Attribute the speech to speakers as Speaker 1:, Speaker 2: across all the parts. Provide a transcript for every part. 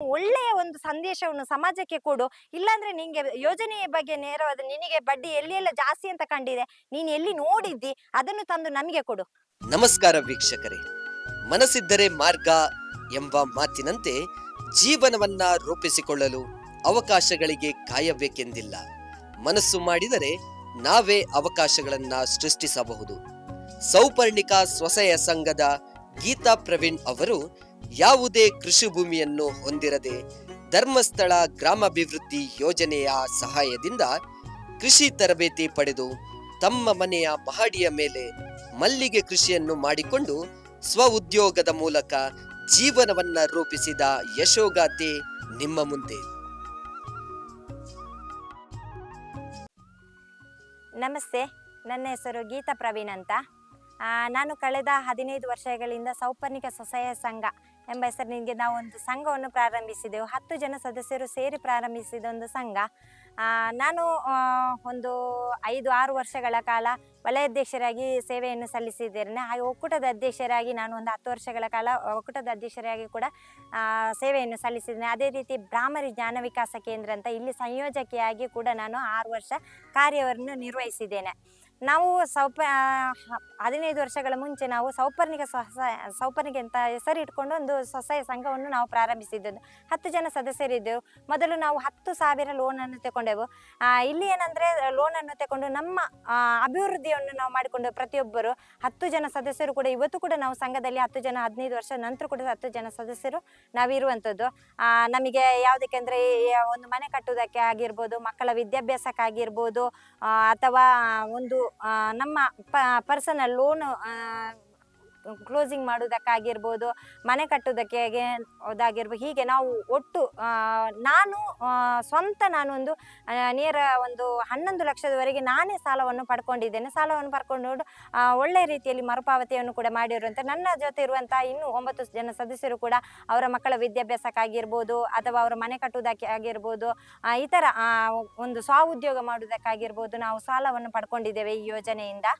Speaker 1: ಒಳ್ಳೆಯ ಒಂದು ಸಂದೇಶವನ್ನು ಸಮಾಜಕ್ಕೆ ಕೊಡು. ಇಲ್ಲಾಂದ್ರೆ ನಿಂಗೆ ಯೋಜನೆಯ ಬಗ್ಗೆ ನೇರವಾದ ನಿನಗೆ ಬಡ್ಡಿ ಎಲ್ಲಿ ಎಲ್ಲ ಜಾಸ್ತಿ ಅಂತ ಕಂಡಿದೆ, ನೀನು ಎಲ್ಲಿ ನೋಡಿದ್ದಿ, ಅದನ್ನು ತಂದು ನಮಗೆ ಕೊಡು.
Speaker 2: ನಮಸ್ಕಾರ ವೀಕ್ಷಕರೇ. ಮನಸ್ಸಿದ್ದರೆ ಮಾರ್ಗ ಎಂಬ ಮಾತಿನಂತೆ ಜೀವನವನ್ನ ರೂಪಿಸಿಕೊಳ್ಳಲು ಅವಕಾಶಗಳಿಗೆ ಕಾಯಬೇಕೆಂದಿಲ್ಲ. ಮನಸ್ಸು ಮಾಡಿದರೆ ನಾವೇ ಅವಕಾಶಗಳನ್ನ ಸೃಷ್ಟಿಸಬಹುದು. ಸೌಪರ್ಣಿಕ ಸ್ವಸಹಾಯ ಸಂಘದ ಗೀತಾ ಪ್ರವೀಣ್ ಅವರು ಯಾವುದೇ ಕೃಷಿ ಭೂಮಿಯನ್ನು ಹೊಂದಿರದೆ ಧರ್ಮಸ್ಥಳ ಗ್ರಾಮಾಭಿವೃದ್ಧಿ ಯೋಜನೆಯ ಸಹಾಯದಿಂದ ಕೃಷಿ ತರಬೇತಿ ಪಡೆದು ತಮ್ಮ ಮನೆಯ ಮಹಡಿಯ ಮೇಲೆ ಮಲ್ಲಿಗೆ ಕೃಷಿಯನ್ನು ಮಾಡಿಕೊಂಡು ಸ್ವ ಉದ್ಯೋಗದ ಮೂಲಕ ಜೀವನವನ್ನ ರೂಪಿಸಿದ ಯಶೋಗಾಥೆ ನಿಮ್ಮ ಮುಂದೆ.
Speaker 1: ನಮಸ್ತೆ, ನನ್ನ ಹೆಸರು ಗೀತಾ ಪ್ರವೀಣ್ ಅಂತ. ನಾನು ಕಳೆದ ಹದಿನೈದು ವರ್ಷಗಳಿಂದ ಸೌಪರ್ಣಿಕ ಸ್ವಸಹಾಯ ಸಂಘ ಎಂಬ ಹೆಸರಿನಿಗೆ ನಾವು ಒಂದು ಸಂಘವನ್ನು ಪ್ರಾರಂಭಿಸಿದೆವು. ಹತ್ತು ಜನ ಸದಸ್ಯರು ಸೇರಿ ಪ್ರಾರಂಭಿಸಿದ ಒಂದು ಸಂಘ. ನಾನು ಒಂದು ಐದು, ಆರು ವರ್ಷಗಳ ಕಾಲ ವಲಯಾಧ್ಯಕ್ಷರಾಗಿ ಸೇವೆಯನ್ನು ಸಲ್ಲಿಸಿದ್ದೇನೆ. ಹಾಗೆ ಒಕ್ಕೂಟದ ಅಧ್ಯಕ್ಷರಾಗಿ ನಾನು ಒಂದು ಹತ್ತು ವರ್ಷಗಳ ಕಾಲ ಒಕ್ಕೂಟದ ಅಧ್ಯಕ್ಷರಾಗಿ ಕೂಡ ಸೇವೆಯನ್ನು ಸಲ್ಲಿಸಿದ್ದೇನೆ. ಅದೇ ರೀತಿ ಬ್ರಾಹ್ಮರಿ ಜ್ಞಾನ ವಿಕಾಸ ಕೇಂದ್ರ ಅಂತ ಇಲ್ಲಿ ಸಂಯೋಜಕಿಯಾಗಿ ಕೂಡ ನಾನು ಆರು ವರ್ಷ ಕಾರ್ಯವನ್ನು ನಿರ್ವಹಿಸಿದ್ದೇನೆ. ನಾವು ಸೌಪ ಹದಿನೈದು ವರ್ಷಗಳ ಮುಂಚೆ ನಾವು ಸೌಪರ್ಣಿಕ ಸ್ವಸಹಾಯ ಸೌಪರ್ಣಿಕ ಅಂತ ಹೆಸರಿಟ್ಕೊಂಡು ಒಂದು ಸ್ವಸಹಾಯ ಸಂಘವನ್ನು ನಾವು ಪ್ರಾರಂಭಿಸಿದ್ದದ್ದು. ಹತ್ತು ಜನ ಸದಸ್ಯರಿದ್ದೆವು. ಮೊದಲು ನಾವು ಹತ್ತು ಸಾವಿರ ಲೋನನ್ನು ತಗೊಂಡೆವು ಇಲ್ಲಿ ಏನಂದರೆ ಲೋನನ್ನು ತಗೊಂಡು ನಮ್ಮ ಅಭಿವೃದ್ಧಿಯನ್ನು ನಾವು ಮಾಡಿಕೊಂಡು ಪ್ರತಿಯೊಬ್ಬರು ಹತ್ತು ಜನ ಸದಸ್ಯರು ಕೂಡ ಇವತ್ತು ಕೂಡ ನಾವು ಸಂಘದಲ್ಲಿ ಹತ್ತು ಜನ, ಹದಿನೈದು ವರ್ಷ ನಂತರ ಕೂಡ ಹತ್ತು ಜನ ಸದಸ್ಯರು ನಾವಿರುವಂಥದ್ದು ಇರುವಂಥದ್ದು. ನಮಗೆ ಯಾವುದಕ್ಕೆ ಅಂದರೆ ಒಂದು ಮನೆ ಕಟ್ಟುವುದಕ್ಕೆ ಆಗಿರ್ಬೋದು, ಮಕ್ಕಳ ವಿದ್ಯಾಭ್ಯಾಸಕ್ಕಾಗಿರ್ಬೋದು ಅಥವಾ ಒಂದು ನಮ್ಮ ಪರ್ಸನಲ್ ಲೋನ್ ಕ್ಲೋಸಿಂಗ್ ಮಾಡೋದಕ್ಕಾಗಿರ್ಬೋದು ಮನೆ ಕಟ್ಟೋದಕ್ಕೆ ಅದಾಗಿರ್ಬೋದು, ಹೀಗೆ ನಾವು ಒಟ್ಟು ನಾನು ಸ್ವಂತ ನಾನೊಂದು ನೇರ ಒಂದು ಹನ್ನೊಂದು ಲಕ್ಷದವರೆಗೆ ನಾನೇ ಸಾಲವನ್ನು ಪಡ್ಕೊಂಡಿದ್ದೇನೆ. ಸಾಲವನ್ನು ಪಡ್ಕೊಂಡು ಒಳ್ಳೆ ಒಳ್ಳೆಯ ರೀತಿಯಲ್ಲಿ ಮರುಪಾವತಿಯನ್ನು ಕೂಡ ಮಾಡಿರುವಂಥ ನನ್ನ ಜೊತೆ ಇರುವಂಥ ಇನ್ನೂ ಒಂಬತ್ತು ಜನ ಸದಸ್ಯರು ಕೂಡ ಅವರ ಮಕ್ಕಳ ವಿದ್ಯಾಭ್ಯಾಸಕ್ಕಾಗಿರ್ಬೋದು, ಅಥವಾ ಅವರ ಮನೆ ಕಟ್ಟುವುದಕ್ಕೆ ಆಗಿರ್ಬೋದು ಇತರ ಒಂದು ಸ್ವ-ಉದ್ಯೋಗ ಮಾಡುವುದಕ್ಕಾಗಿರ್ಬೋದು ನಾವು ಸಾಲವನ್ನು ಪಡ್ಕೊಂಡಿದ್ದೇವೆ ಈ ಯೋಜನೆಯಿಂದ.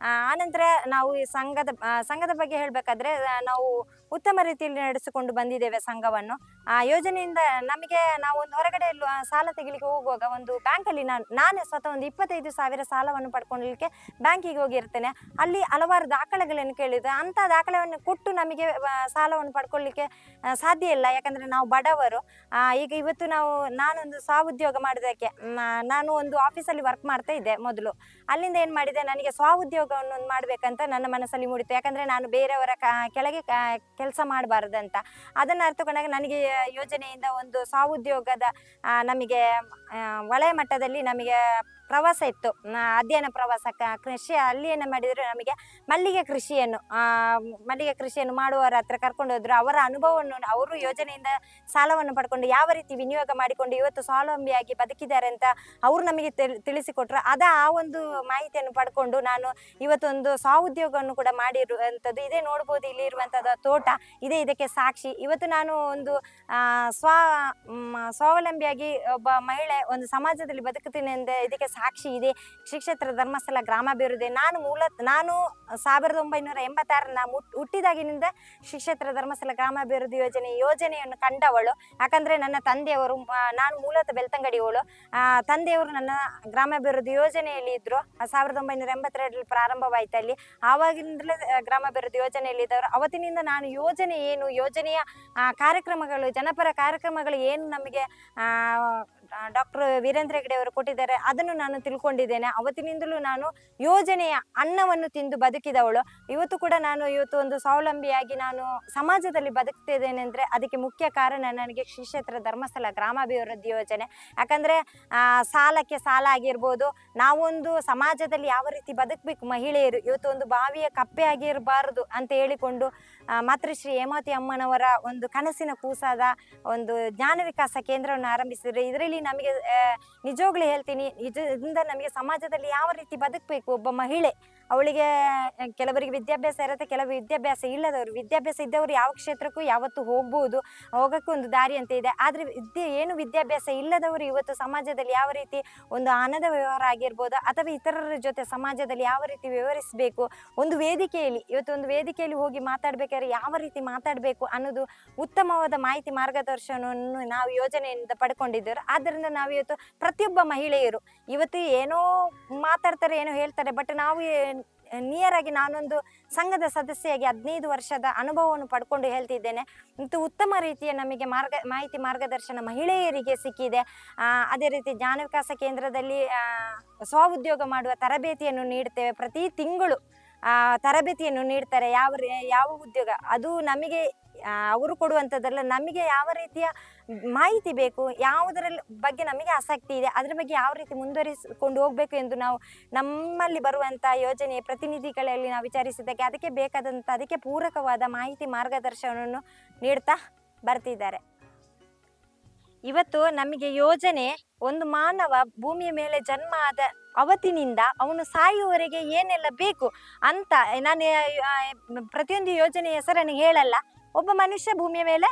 Speaker 1: ಆನಂತರ ನಾವು ಈ ಸಂಘದ ಸಂಘದ ಬಗ್ಗೆ ಹೇಳಬೇಕಾದ್ರೆ ನಾವು ಉತ್ತಮ ರೀತಿಯಲ್ಲಿ ನಡೆಸಿಕೊಂಡು ಬಂದಿದ್ದೇವೆ ಸಂಘವನ್ನು. ಆ ಯೋಜನೆಯಿಂದ ನಮಗೆ ನಾವು ಒಂದು ಹೊರಗಡೆ ಸಾಲ ತೆಗಿಲಿಕ್ಕೆ ಹೋಗುವಾಗ ಒಂದು ಬ್ಯಾಂಕಲ್ಲಿ ನಾನು ನಾನೇ ಸ್ವತಃ ಒಂದು ಇಪ್ಪತ್ತೈದು ಸಾವಿರ ಸಾಲವನ್ನು ಪಡ್ಕೊಳ್ಳಲಿಕ್ಕೆ ಬ್ಯಾಂಕಿಗೆ ಹೋಗಿರ್ತೇನೆ. ಅಲ್ಲಿ ಹಲವಾರು ದಾಖಲೆಗಳನ್ನು ಕೇಳಿದೆ ಅಂಥ ದಾಖಲೆಯನ್ನು ಕೊಟ್ಟು ನಮಗೆ ಸಾಲವನ್ನು ಪಡ್ಕೊಳ್ಳಿಕ್ಕೆ ಸಾಧ್ಯ ಇಲ್ಲ. ಯಾಕಂದರೆ ನಾವು ಬಡವರು. ಈಗ ಇವತ್ತು ನಾವು, ನಾನೊಂದು ಸ್ವ-ಉದ್ಯೋಗ ಮಾಡೋದಕ್ಕೆ ನಾನು ಒಂದು ಆಫೀಸಲ್ಲಿ ವರ್ಕ್ ಮಾಡ್ತಾ ಇದ್ದೆ ಮೊದಲು. ಅಲ್ಲಿಂದ ಏನು ಮಾಡಿದೆ? ನನಗೆ ಸ್ವ-ಉದ್ಯೋಗವನ್ನು ಒಂದು ಮಾಡಬೇಕಂತ ನನ್ನ ಮನಸ್ಸಲ್ಲಿ ಮೂಡಿತು ಯಾಕಂದರೆ ನಾನು ಬೇರೆಯವರ ಕೆಳಗೆ ಕೆಲಸ ಮಾಡಬಾರ್ದಂತ. ಅದನ್ನು ಅರ್ಥಕೊಂಡಾಗ ನನಗೆ ಯೋಜನೆಯಿಂದ ಒಂದು ಸ್ವ-ಉದ್ಯೋಗದ ನಮಗೆ ವಲಯ ಮಟ್ಟದಲ್ಲಿ ನಮಗೆ ಪ್ರವಾಸ ಇತ್ತು. ಅಧ್ಯಯನ ಪ್ರವಾಸ ಕೃಷಿ, ಅಲ್ಲಿ ಏನು ಮಾಡಿದ್ರು ನಮಗೆ ಮಲ್ಲಿಗೆ ಕೃಷಿಯನ್ನು ಮಲ್ಲಿಗೆ ಕೃಷಿಯನ್ನು ಮಾಡುವವರ ಹತ್ರ ಕರ್ಕೊಂಡು ಹೋದ್ರು. ಅವರ ಅನುಭವವನ್ನು, ಅವರು ಯೋಜನೆಯಿಂದ ಸಾಲವನ್ನು ಪಡ್ಕೊಂಡು ಯಾವ ರೀತಿ ವಿನಿಯೋಗ ಮಾಡಿಕೊಂಡು ಇವತ್ತು ಸ್ವಾವಲಂಬಿಯಾಗಿ ಬದುಕಿದ್ದಾರೆ ಅಂತ ಅವರು ನಮಗೆ ತಿಳ್- ತಿಳಿಸಿಕೊಟ್ರು. ಅದ ಆ ಒಂದು ಮಾಹಿತಿಯನ್ನು ಪಡ್ಕೊಂಡು ನಾನು ಇವತ್ತೊಂದು ಸ್ವ-ಉದ್ಯೋಗವನ್ನು ಕೂಡ ಮಾಡಿರುವಂಥದ್ದು ಇದೇ ನೋಡ್ಬೋದು. ಇಲ್ಲಿ ಇರುವಂಥದ್ದು ತೋಟ, ಇದೇ ಇದಕ್ಕೆ ಸಾಕ್ಷಿ. ಇವತ್ತು ನಾನು ಒಂದು ಸ್ವ ಸ್ವಾವಲಂಬಿಯಾಗಿ ಒಬ್ಬ ಮಹಿಳೆ ಒಂದು ಸಮಾಜದಲ್ಲಿ ಬದುಕುತ್ತೀನಿ ಎಂದ ಇದಕ್ಕೆ ಸಾಕ್ಷಿ ಇದೆ. ಶ್ರೀ ಕ್ಷೇತ್ರ ಧರ್ಮಸ್ಥಳ ಗ್ರಾಮಾಭಿವೃದ್ಧಿ. ನಾನು ಮೂಲ, ನಾನು ಸಾವಿರದ ಒಂಬೈನೂರ ಎಂಬತ್ತಾರನ್ನ ಹುಟ್ಟಿದಾಗಿನಿಂದ ಶ್ರೀ ಕ್ಷೇತ್ರ ಧರ್ಮಸ್ಥಳ ಗ್ರಾಮಾಭಿವೃದ್ಧಿ ಯೋಜನೆ, ಯೋಜನೆಯನ್ನು ಕಂಡವಳು. ಯಾಕಂದರೆ ನನ್ನ ತಂದೆಯವರು ನಾನು ಮೂಲತಃ ಬೆಳ್ತಂಗಡಿಯವಳು ತಂದೆಯವರು ನನ್ನ ಗ್ರಾಮಾಭಿವೃದ್ಧಿ ಯೋಜನೆಯಲ್ಲಿ ಇದ್ದರು ಸಾವಿರದ ಒಂಬೈನೂರ ಎಂಬತ್ತೆರಡರಲ್ಲಿ ಪ್ರಾರಂಭವಾಯಿತು ಅಲ್ಲಿ. ಆವಾಗಿಂದಲೇ ಗ್ರಾಮಾಭಿವೃದ್ಧಿ ಯೋಜನೆಯಲ್ಲಿ ಇದ್ದವರು. ಅವತ್ತಿನಿಂದ ನಾನು ಯೋಜನೆ ಏನು, ಯೋಜನೆಯ ಕಾರ್ಯಕ್ರಮಗಳು, ಜನಪರ ಕಾರ್ಯಕ್ರಮಗಳು ಏನು ನಮಗೆ ಡಾಕ್ಟರ್ ವೀರೇಂದ್ರ ಹೆಗಡೆ ಅವರು ಕೊಟ್ಟಿದ್ದಾರೆ, ಅದನ್ನು ನಾನು ತಿಳ್ಕೊಂಡಿದ್ದೇನೆ. ಅವತ್ತಿನಿಂದಲೂ ನಾನು ಯೋಜನೆಯ ಅನ್ನವನ್ನು ತಿಂದು ಬದುಕಿದವಳು. ಇವತ್ತು ಕೂಡ ನಾನು ಇವತ್ತು ಒಂದು ಸ್ವಾವಲಂಬಿಯಾಗಿ ನಾನು ಸಮಾಜದಲ್ಲಿ ಬದುಕ್ತಿದ್ದೇನೆ ಅಂದರೆ ಅದಕ್ಕೆ ಮುಖ್ಯ ಕಾರಣ ನನಗೆ ಶ್ರೀ ಕ್ಷೇತ್ರ ಧರ್ಮಸ್ಥಳ ಗ್ರಾಮಾಭಿವೃದ್ಧಿ ಯೋಜನೆ. ಯಾಕಂದರೆ ಸಾಲಕ್ಕೆ ಸಾಲ ಆಗಿರ್ಬೋದು, ನಾವೊಂದು ಸಮಾಜದಲ್ಲಿ ಯಾವ ರೀತಿ ಬದುಕಬೇಕು ಮಹಿಳೆಯರು, ಇವತ್ತು ಒಂದು ಬಾವಿಯ ಕಪ್ಪೆ ಆಗಿರಬಾರದು ಅಂತ ಹೇಳಿಕೊಂಡು ಮಾತೃಶ್ರೀ ಹೇಮಾವತಿ ಅಮ್ಮನವರ ಒಂದು ಕನಸಿನ ಕೂಸಾದ ಒಂದು ಜ್ಞಾನ ವಿಕಾಸ ಕೇಂದ್ರವನ್ನು ಆರಂಭಿಸಿದ್ರೆ ಇದರಲ್ಲಿ ನಮಗೆ ನಿಜವಾಗ್ಲೂ ಹೇಳ್ತೀನಿ ಇದರಿಂದ ನಮಗೆ ಸಮಾಜದಲ್ಲಿ ಯಾವ ರೀತಿ ಬದುಕಬೇಕು ಒಬ್ಬ ಮಹಿಳೆ ಅವಳಿಗೆ ಕೆಲವರಿಗೆ ವಿದ್ಯಾಭ್ಯಾಸ ಇರುತ್ತೆ, ಕೆಲವು ವಿದ್ಯಾಭ್ಯಾಸ ಇಲ್ಲದವರು. ವಿದ್ಯಾಭ್ಯಾಸ ಇದ್ದವರು ಯಾವ ಕ್ಷೇತ್ರಕ್ಕೂ ಯಾವತ್ತು ಹೋಗ್ಬೋದು, ಹೋಗೋಕ್ಕೂ ಒಂದು ದಾರಿ ಅಂತ ಇದೆ. ಆದರೆ ವಿದ್ಯೆ, ಏನು ವಿದ್ಯಾಭ್ಯಾಸ ಇಲ್ಲದವರು ಇವತ್ತು ಸಮಾಜದಲ್ಲಿ ಯಾವ ರೀತಿ ಒಂದು ಆನದ ವ್ಯವಹಾರ ಆಗಿರ್ಬೋದು, ಅಥವಾ ಇತರರ ಜೊತೆ ಸಮಾಜದಲ್ಲಿ ಯಾವ ರೀತಿ ವ್ಯವಹರಿಸಬೇಕು, ಒಂದು ವೇದಿಕೆಯಲ್ಲಿ, ಇವತ್ತು ಒಂದು ವೇದಿಕೆಯಲ್ಲಿ ಹೋಗಿ ಮಾತಾಡಬೇಕಾದ್ರೆ ಯಾವ ರೀತಿ ಮಾತಾಡಬೇಕು ಅನ್ನೋದು ಉತ್ತಮವಾದ ಮಾಹಿತಿ ಮಾರ್ಗದರ್ಶನವನ್ನು ನಾವು ಯೋಜನೆಯಿಂದ ಪಡ್ಕೊಂಡಿದ್ದೇವೆ. ಆದ್ದರಿಂದ ನಾವು ಇವತ್ತು ಪ್ರತಿಯೊಬ್ಬ ಮಹಿಳೆಯರು, ಇವತ್ತು ಏನೋ ಮಾತಾಡ್ತಾರೆ, ಏನೋ ಹೇಳ್ತಾರೆ, ಬಟ್ ನಾವು ನಿಯರ್ ಆಗಿ ನಾನೊಂದು ಸಂಘದ ಸದಸ್ಯೆಯಾಗಿ ಹದಿನೈದು ವರ್ಷದ ಅನುಭವವನ್ನು ಪಡ್ಕೊಂಡು ಹೇಳ್ತಿದ್ದೇನೆ. ಮತ್ತು ಉತ್ತಮ ರೀತಿಯ ನಮಗೆ ಮಾರ್ಗ, ಮಾಹಿತಿ ಮಾರ್ಗದರ್ಶನ ಮಹಿಳೆಯರಿಗೆ ಸಿಕ್ಕಿದೆ. ಅದೇ ರೀತಿ ಜ್ಞಾನ ವಿಕಾಸ ಕೇಂದ್ರದಲ್ಲಿ ಸ್ವ ಸ್ವಉದ್ಯೋಗ ಮಾಡುವ ತರಬೇತಿಯನ್ನು ನೀಡ್ತೇವೆ. ಪ್ರತಿ ತಿಂಗಳು ತರಬೇತಿಯನ್ನು ನೀಡ್ತಾರೆ. ಯಾವ ಯಾವ ಉದ್ಯೋಗ? ಅದು ನಮಗೆ ಅವರು ಕೊಡುವಂಥದ್ದಲ್ಲ, ನಮಗೆ ಯಾವ ರೀತಿಯ ಮಾಹಿತಿ ಬೇಕು, ಯಾವುದರಲ್ಲಿ ಬಗ್ಗೆ ನಮಗೆ ಆಸಕ್ತಿ ಇದೆ, ಅದರ ಬಗ್ಗೆ ಯಾವ ರೀತಿ ಮುಂದುವರಿಸಿಕೊಂಡು ಹೋಗಬೇಕು ಎಂದು ನಾವು ನಮ್ಮಲ್ಲಿ ಬರುವಂಥ ಯೋಜನೆ ಪ್ರತಿನಿಧಿಗಳಲ್ಲಿ ನಾವು ವಿಚಾರಿಸಿದ್ದಕ್ಕೆ ಅದಕ್ಕೆ ಬೇಕಾದಂಥ ಅದಕ್ಕೆ ಪೂರಕವಾದ ಮಾಹಿತಿ ಮಾರ್ಗದರ್ಶನವನ್ನು ನೀಡ್ತಾ ಬರ್ತಿದ್ದಾರೆ. ಇವತ್ತು ನಮಗೆ ಯೋಜನೆ ಒಂದು ಮಾನವ ಭೂಮಿಯ ಮೇಲೆ ಜನ್ಮ ಆದ ಅವತ್ತಿನಿಂದ ಅವನು ಸಾಯುವವರೆಗೆ ಏನೆಲ್ಲ ಬೇಕು ಅಂತ, ನಾನು ಪ್ರತಿಯೊಂದು ಯೋಜನೆಯ ಹೆಸರನ್ನು ಹೇಳಲ್ಲ. ಒಬ್ಬ ಮನುಷ್ಯ ಭೂಮಿಯ ಮೇಲೆ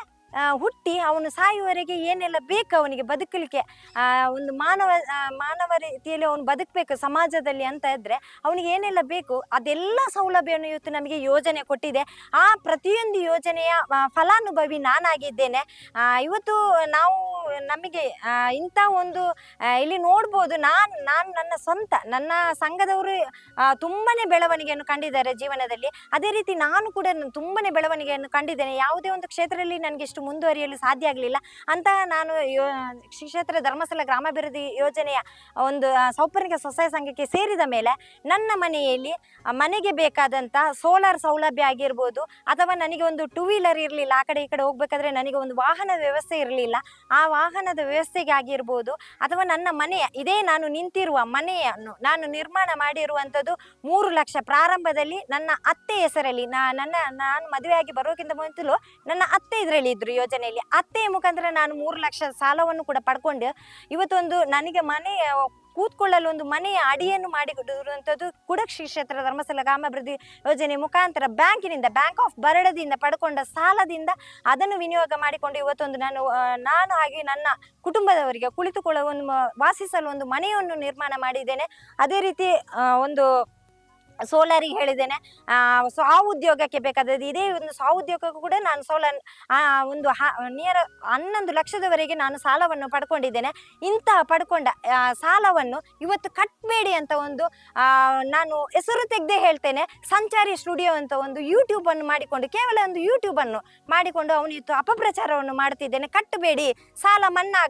Speaker 1: ಹುಟ್ಟಿ ಅವನು ಸಾಯುವವರೆಗೆ ಏನೆಲ್ಲ ಬೇಕು ಅವನಿಗೆ ಬದುಕಲಿಕ್ಕೆ ಒಂದು ಮಾನವ ಮಾನವ ರೀತಿಯಲ್ಲಿ ಅವನು ಬದುಕಬೇಕು ಸಮಾಜದಲ್ಲಿ ಅಂತ ಇದ್ರೆ ಅವನಿಗೆ ಏನೆಲ್ಲ ಬೇಕು ಅದೆಲ್ಲ ಸೌಲಭ್ಯವನ್ನು ಇವತ್ತು ನಮಗೆ ಯೋಜನೆ ಕೊಟ್ಟಿದೆ. ಆ ಪ್ರತಿಯೊಂದು ಯೋಜನೆಯ ಫಲಾನುಭವಿ ನಾನಾಗಿದ್ದೇನೆ. ಇವತ್ತು ನಾವು ನಮಗೆ ಇಂಥ ಒಂದು ಇಲ್ಲಿ ನೋಡ್ಬೋದು ನಾನು ನಾನು ನನ್ನ ಸ್ವಂತ, ನನ್ನ ಸಂಘದವರು ತುಂಬನೇ ಬೆಳವಣಿಗೆಯನ್ನು ಕಂಡಿದ್ದಾರೆ ಜೀವನದಲ್ಲಿ. ಅದೇ ರೀತಿ ನಾನು ಕೂಡ ತುಂಬನೇ ಬೆಳವಣಿಗೆಯನ್ನು ಕಂಡಿದ್ದೇನೆ. ಯಾವುದೇ ಒಂದು ಕ್ಷೇತ್ರದಲ್ಲಿ ನನಗೆ ಇಷ್ಟು ಮುಂದುವರಿಯಲು ಸಾಧ್ಯ ಆಗಲಿಲ್ಲ. ಅಂತ ನಾನು ಯೋ, ಕ್ಷೇತ್ರ ಧರ್ಮಸ್ಥಳ ಗ್ರಾಮಾಭಿವೃದ್ಧಿ ಯೋಜನೆಯ ಒಂದು ಸೌಪರ್ಣಿಕ ಸ್ವಸಹಾಯ ಸಂಘಕ್ಕೆ ಸೇರಿದ ಮೇಲೆ ನನ್ನ ಮನೆಯಲ್ಲಿ ಮನೆಗೆ ಬೇಕಾದಂಥ ಸೋಲಾರ್ ಸೌಲಭ್ಯ ಆಗಿರ್ಬೋದು, ಅಥವಾ ನನಗೆ ಒಂದು ಟೂ ವೀಲರ್ ಇರಲಿಲ್ಲ, ಆ ಕಡೆ ಈ ಕಡೆ ಹೋಗ್ಬೇಕಾದ್ರೆ ನನಗೆ ಒಂದು ವಾಹನ ವ್ಯವಸ್ಥೆ ಇರಲಿಲ್ಲ, ಆ ವಾಹನದ ವ್ಯವಸ್ಥೆಗೆ ಆಗಿರ್ಬೋದು ಅಥವಾ ನನ್ನ ಮನೆಯ ಇದೇ ನಾನು ನಿಂತಿರುವ ಮನೆಯನ್ನು ನಾನು ನಿರ್ಮಾಣ ಮಾಡಿರುವಂಥದ್ದು ಮೂರು ಲಕ್ಷ ಪ್ರಾರಂಭದಲ್ಲಿ ನನ್ನ ಅತ್ತೆ ಹೆಸರಲ್ಲಿ, ನಾ, ನನ್ನ, ನಾನು ಮದುವೆಯಾಗಿ ಬರೋಕ್ಕಿಂತ ಮೊದಲು ನನ್ನ ಅತ್ತೆ ಇದರಲ್ಲಿ ಇದ್ರು ಯೋಜನೆಯಲ್ಲಿ. ಅತ್ತೆಯ ಮುಖಾಂತರ ನಾನು ಮೂರು ಲಕ್ಷ ಸಾಲವನ್ನು ಕೂಡ ಪಡ್ಕೊಂಡು ಇವತ್ತೊಂದು ನನಗೆ ಮನೆ ಕೂತ್ಕೊಳ್ಳಲು ಒಂದು ಮನೆಯ ಅಡಿಯನ್ನು ಮಾಡಿಕೊಟ್ಟಿರುವಂಥದ್ದು ಕುಡಕ್ ಶ್ರೀ ಕ್ಷೇತ್ರ ಧರ್ಮಸ್ಥಳ ಗ್ರಾಮಾಭಿವೃದ್ಧಿ ಯೋಜನೆ ಮುಖಾಂತರ. ಬ್ಯಾಂಕಿನಿಂದ, ಬ್ಯಾಂಕ್ ಆಫ್ ಬರೋಡದಿಂದ ಪಡ್ಕೊಂಡ ಸಾಲದಿಂದ ಅದನ್ನು ವಿನಿಯೋಗ ಮಾಡಿಕೊಂಡು ಇವತ್ತೊಂದು ನಾನು ನಾನು ಹಾಗೆ ನನ್ನ ಕುಟುಂಬದವರಿಗೆ ಕುಳಿತುಕೊಳ್ಳುವ ಒಂದು, ವಾಸಿಸಲು ಒಂದು ಮನೆಯನ್ನು ನಿರ್ಮಾಣ ಮಾಡಿದ್ದೇನೆ. ಅದೇ ರೀತಿ ಒಂದು ಸೋಲಾರಿಗೆ ಹೇಳಿದ್ದೇನೆ. ಆ, ಸೊ ಆ ಉದ್ಯೋಗಕ್ಕೆ ಬೇಕಾದದ್ದು ಇದೇ ಒಂದು ಸ್ವಉದ್ಯೋಗಕ್ಕೂ ಕೂಡ ನಾನು ಸೋಲಾರ್ ಒಂದು ನಿಯರ್ ಹನ್ನೊಂದು ಲಕ್ಷದವರೆಗೆ ನಾನು ಸಾಲವನ್ನು ಪಡ್ಕೊಂಡಿದ್ದೇನೆ. ಇಂತಹ ಪಡ್ಕೊಂಡ ಸಾಲವನ್ನು ಇವತ್ತು ಕಟ್ಟಬೇಡಿ ಅಂತ ಒಂದು ನಾನು ಹೆಸರು ತೆಗೆದೇ ಹೇಳ್ತೇನೆ. ಸಂಚಾರಿ ಸ್ಟುಡಿಯೋ ಅಂತ ಒಂದು ಯೂಟ್ಯೂಬನ್ನು ಮಾಡಿಕೊಂಡು ಕೇವಲ ಒಂದು ಯೂಟ್ಯೂಬನ್ನು ಮಾಡಿಕೊಂಡು ಅವನು ಇವತ್ತು ಅಪಪ್ರಚಾರವನ್ನು ಮಾಡ್ತಿದ್ದೇನೆ. ಕಟ್ಟಬೇಡಿ ಸಾಲ ಮನ್ನಾ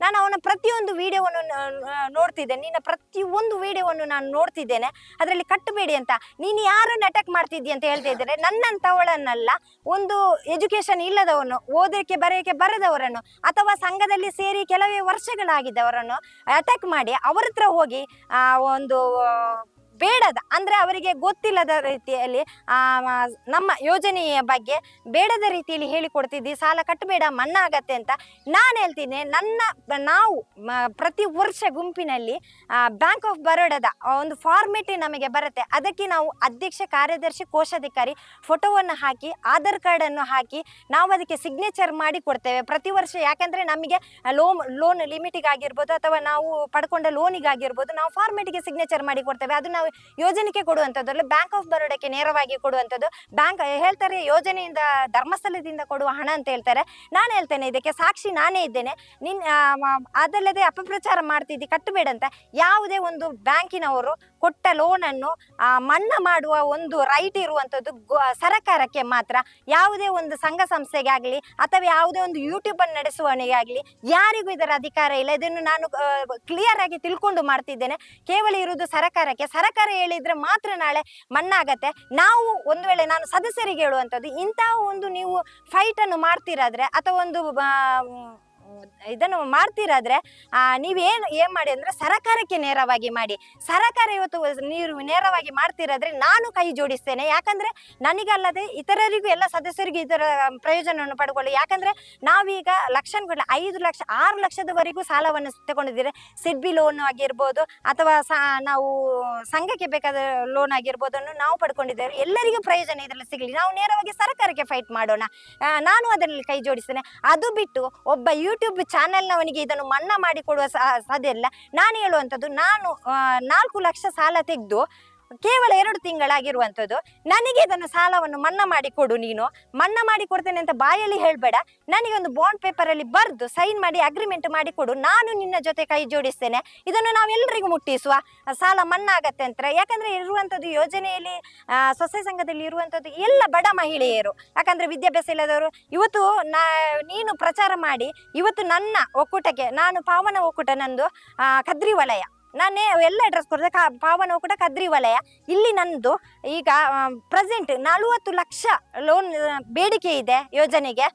Speaker 1: ನಾನು ಅವನ ಪ್ರತಿಯೊಂದು ವಿಡಿಯೋವನ್ನು ನೋಡ್ತಿದ್ದೇನೆ. ನಿನ್ನ ಪ್ರತಿಯೊಂದು ವಿಡಿಯೋವನ್ನು ನಾನು ನೋಡ್ತಿದ್ದೇನೆ. ಅದರಲ್ಲಿ ಕಟ್ಟಬೇಡಿ ಅಂತ. ನೀನು ಯಾರನ್ನು ಅಟ್ಯಾಕ್ ಮಾಡ್ತಿದ್ದಿ ಅಂತ ಹೇಳ್ತಾ ಇದ್ದಾರೆ ನನ್ನಂತವಳನ್ನಲ್ಲ, ಒಂದು ಎಜುಕೇಶನ್ ಇಲ್ಲದವನು ಓದೋಕೆ ಬರೆಯೋಕೆ ಬರದವರನ್ನು, ಅಥವಾ ಸಂಘದಲ್ಲಿ ಸೇರಿ ಕೆಲವೇ ವರ್ಷಗಳಾಗಿದ್ದವರನ್ನು ಅಟ್ಯಾಕ್ ಮಾಡಿ ಅವರ ಹತ್ರ ಹೋಗಿ ಒಂದು ಬೇಡದ, ಅಂದ್ರೆ ಅವರಿಗೆ ಗೊತ್ತಿಲ್ಲದ ರೀತಿಯಲ್ಲಿ ನಮ್ಮ ಯೋಜನೆಯ ಬಗ್ಗೆ ಬೇಡದ ರೀತಿಯಲ್ಲಿ ಹೇಳಿಕೊಡ್ತಿದ್ದಿ ಸಾಲ ಕಟ್ಟಬೇಡ ಮಣ್ಣ ಆಗತ್ತೆ ಅಂತ ನಾನು ಹೇಳ್ತೀನಿ. ನನ್ನ, ನಾವು ಪ್ರತಿ ವರ್ಷ ಗುಂಪಿನಲ್ಲಿ ಬ್ಯಾಂಕ್ ಆಫ್ ಬರೋಡದ ಒಂದು ಫಾರ್ಮೇಟಿ ನಮಗೆ ಬರುತ್ತೆ. ಅದಕ್ಕೆ ನಾವು ಅಧ್ಯಕ್ಷ, ಕಾರ್ಯದರ್ಶಿ, ಕೋಶಾಧಿಕಾರಿ ಫೋಟೋವನ್ನು ಹಾಕಿ, ಆಧಾರ್ ಕಾರ್ಡನ್ನು ಹಾಕಿ, ನಾವು ಅದಕ್ಕೆ ಸಿಗ್ನೇಚರ್ ಮಾಡಿ ಕೊಡ್ತೇವೆ. ಪ್ರತಿ ವರ್ಷ ಯಾಕೆಂದ್ರೆ ನಮಗೆ ಲೋನ್ ಲೋನ್ ಲಿಮಿಟಿಗಾಗಿರ್ಬೋದು, ಅಥವಾ ನಾವು ಪಡ್ಕೊಂಡ ಲೋನಿಗಾಗಿರ್ಬೋದು, ನಾವು ಫಾರ್ಮೇಟಿಗೆ ಸಿಗ್ನೇಚರ್ ಮಾಡಿ ಕೊಡ್ತೇವೆ. ಅದು ನಾವು ಯೋಜನೆಗೆ ಕೊಡುವಂಥದ್ದು ಬ್ಯಾಂಕ್ ಆಫ್ ಬರೋಡಕ್ಕೆ ನೇರವಾಗಿ ಕೊಡುವಂಥದ್ದು. ಬ್ಯಾಂಕ್ ಹೇಳ್ತಾರೆ, ಯೋಜನೆಯಿಂದ ಧರ್ಮಸ್ಥಳದಿಂದ ಕೊಡುವ ಹಣ ಅಂತ ಹೇಳ್ತಾರೆ. ನಾನು ಹೇಳ್ತೇನೆ, ಇದಕ್ಕೆ ಸಾಕ್ಷಿ ನಾನೇ ಇದ್ದೇನೆ. ನಿನ್ ಅದಲ್ಲದೆ ಅಪಪ್ರಚಾರ ಮಾಡ್ತಿದ್ದಿ ಕಟ್ಟಬೇಡ ಅಂತ ಯಾವುದೇ ಒಂದು ಬ್ಯಾಂಕಿನವರು ಕೊಟ್ಟ ಲೋನನ್ನು ಮನ್ನಾ ಮಾಡುವ ಒಂದು ರೈಟ್ ಇರುವಂಥದ್ದು ಸರಕಾರಕ್ಕೆ ಮಾತ್ರ. ಯಾವುದೇ ಒಂದು ಸಂಘ ಸಂಸ್ಥೆಗೆ ಆಗಲಿ ಅಥವಾ ಯಾವುದೇ ಒಂದು ಯೂಟ್ಯೂಬ್ ಅನ್ನು ನಡೆಸುವವನಿಗೆ ಆಗಲಿ ಯಾರಿಗೂ ಇದರ ಅಧಿಕಾರ ಇಲ್ಲ. ಇದನ್ನು ನಾನು ಕ್ಲಿಯರ್ ಆಗಿ ತಿಳ್ಕೊಂಡು ಮಾಡ್ತಿದ್ದೇನೆ. ಕೇವಲ ಇರುವುದು ಸರಕಾರಕ್ಕೆ. ಸರಕಾರ ಹೇಳಿದ್ರೆ ಮಾತ್ರ ನಾಳೆ ಮಣ್ಣಾಗತ್ತೆ. ನಾವು ಒಂದು ವೇಳೆ ನಾನು ಸದಸ್ಯರಿಗೆ ಹೇಳುವಂಥದ್ದು ಇಂತಹ ಒಂದು ನೀವು ಫೈಟ್ ಅನ್ನು ಮಾಡ್ತಿರಾದ್ರೆ ಅಥವಾ ಒಂದು ಇದನ್ನು ಮಾಡ್ತೀರಾದ್ರೆ ನೀವೇನು, ಏನ್ ಮಾಡಿ ಅಂದ್ರೆ ಸರಕಾರಕ್ಕೆ ನೇರವಾಗಿ ಮಾಡಿ. ಸರಕಾರ ಇವತ್ತು ನೀವು ನೇರವಾಗಿ ಮಾಡ್ತೀರಾದ್ರೆ ನಾನು ಕೈ ಜೋಡಿಸ್ತೇನೆ. ಯಾಕಂದ್ರೆ ನನಗಲ್ಲದೆ ಇತರರಿಗೂ ಎಲ್ಲ ಸದಸ್ಯರಿಗೂ ಇದರ ಪ್ರಯೋಜನವನ್ನು ಪಡ್ಕೊಳ್ಳಿ. ಯಾಕಂದ್ರೆ ನಾವೀಗ ಲಕ್ಷಗಳ ಐದು ಲಕ್ಷ, ಆರು ಲಕ್ಷದವರೆಗೂ ಸಾಲವನ್ನು ತಗೊಂಡಿದ್ದೀರಿ. ಸಿಡ್ಬಿ ಲೋನ್ ಆಗಿರ್ಬೋದು ಅಥವಾ ಸಾ, ನಾವು ಸಂಘಕ್ಕೆ ಬೇಕಾದ ಲೋನ್ ಆಗಿರ್ಬೋದನ್ನು ನಾವು ಪಡ್ಕೊಂಡಿದ್ದೇವೆ. ಎಲ್ಲರಿಗೂ ಪ್ರಯೋಜನ ಇದರಲ್ಲಿ ಸಿಗಲಿ. ನಾವು ನೇರವಾಗಿ ಸರ್ಕಾರಕ್ಕೆ ಫೈಟ್ ಮಾಡೋಣ. ನಾನು ಅದರಲ್ಲಿ ಕೈ ಜೋಡಿಸ್ತೇನೆ. ಅದು ಬಿಟ್ಟು ಒಬ್ಬ ಯೂಟ್ಯೂಬ್ ಚಾನೆಲ್ನವನಿಗೆ ಇದನ್ನು ಮನ್ನಾ ಮಾಡಿಕೊಡುವ ಸಾಧ್ಯ ಇಲ್ಲ. ನಾನು ಹೇಳುವಂಥದ್ದು ನಾನು ನಾಲ್ಕು ಲಕ್ಷ ಸಾಲ ತೆಗೆದು ಕೇವಲ ಎರಡು ತಿಂಗಳಾಗಿರುವಂಥದ್ದು. ನನಗೆ ಇದನ್ನು ಸಾಲವನ್ನು ಮನ್ನಾ ಮಾಡಿ ಕೊಡು ನೀನು. ಮನ್ನಾ ಮಾಡಿ ಕೊಡ್ತೇನೆ ಅಂತ ಬಾಯಲ್ಲಿ ಹೇಳ್ಬೇಡ. ನನಗೆ ಒಂದು ಬಾಂಡ್ ಪೇಪರ್ ಅಲ್ಲಿ ಬರೆದು ಸೈನ್ ಮಾಡಿ ಅಗ್ರಿಮೆಂಟ್ ಮಾಡಿ ಕೊಡು. ನಾನು ನಿನ್ನ ಜೊತೆ ಕೈ ಜೋಡಿಸ್ತೇನೆ. ಇದನ್ನು ನಾವೆಲ್ಲರಿಗೂ ಮುಟ್ಟಿಸುವ ಸಾಲ ಮನ್ನಾ ಆಗತ್ತೆ ಅಂತ ಯಾಕಂದ್ರೆ ಇರುವಂತದ್ದು ಯೋಜನೆಯಲ್ಲಿ ಸೊಸೆ ಸಂಘದಲ್ಲಿ ಇರುವಂತದ್ದು ಎಲ್ಲ ಬಡ ಮಹಿಳೆಯರು. ಯಾಕಂದ್ರೆ ವಿದ್ಯಾಭ್ಯಾಸ ಇಲ್ಲದವರು, ಇವತ್ತು ನಾ, ನೀನು ಪ್ರಚಾರ ಮಾಡಿ, ಇವತ್ತು ನನ್ನ ಒಕ್ಕೂಟಕ್ಕೆ, ನಾನು ಪಾವನ ಒಕ್ಕೂಟ ನಂದು ಕದ್ರಿ ವಲಯ. ನಾನೇ ಎಲ್ಲ ಅಡ್ರೆಸ್ ಕೊಡ್ತೇನೆ ಕಾ, ಪಾವನ ಕೂಡ ಕದ್ರಿ ವಲಯ. ಇಲ್ಲಿ ನಂದು ಈಗ ಪ್ರೆಸೆಂಟ್ ನಲವತ್ತು ಲಕ್ಷ ಲೋನ್ ಬೇಡಿಕೆ ಇದೆ ಯೋಜನೆಗೆ.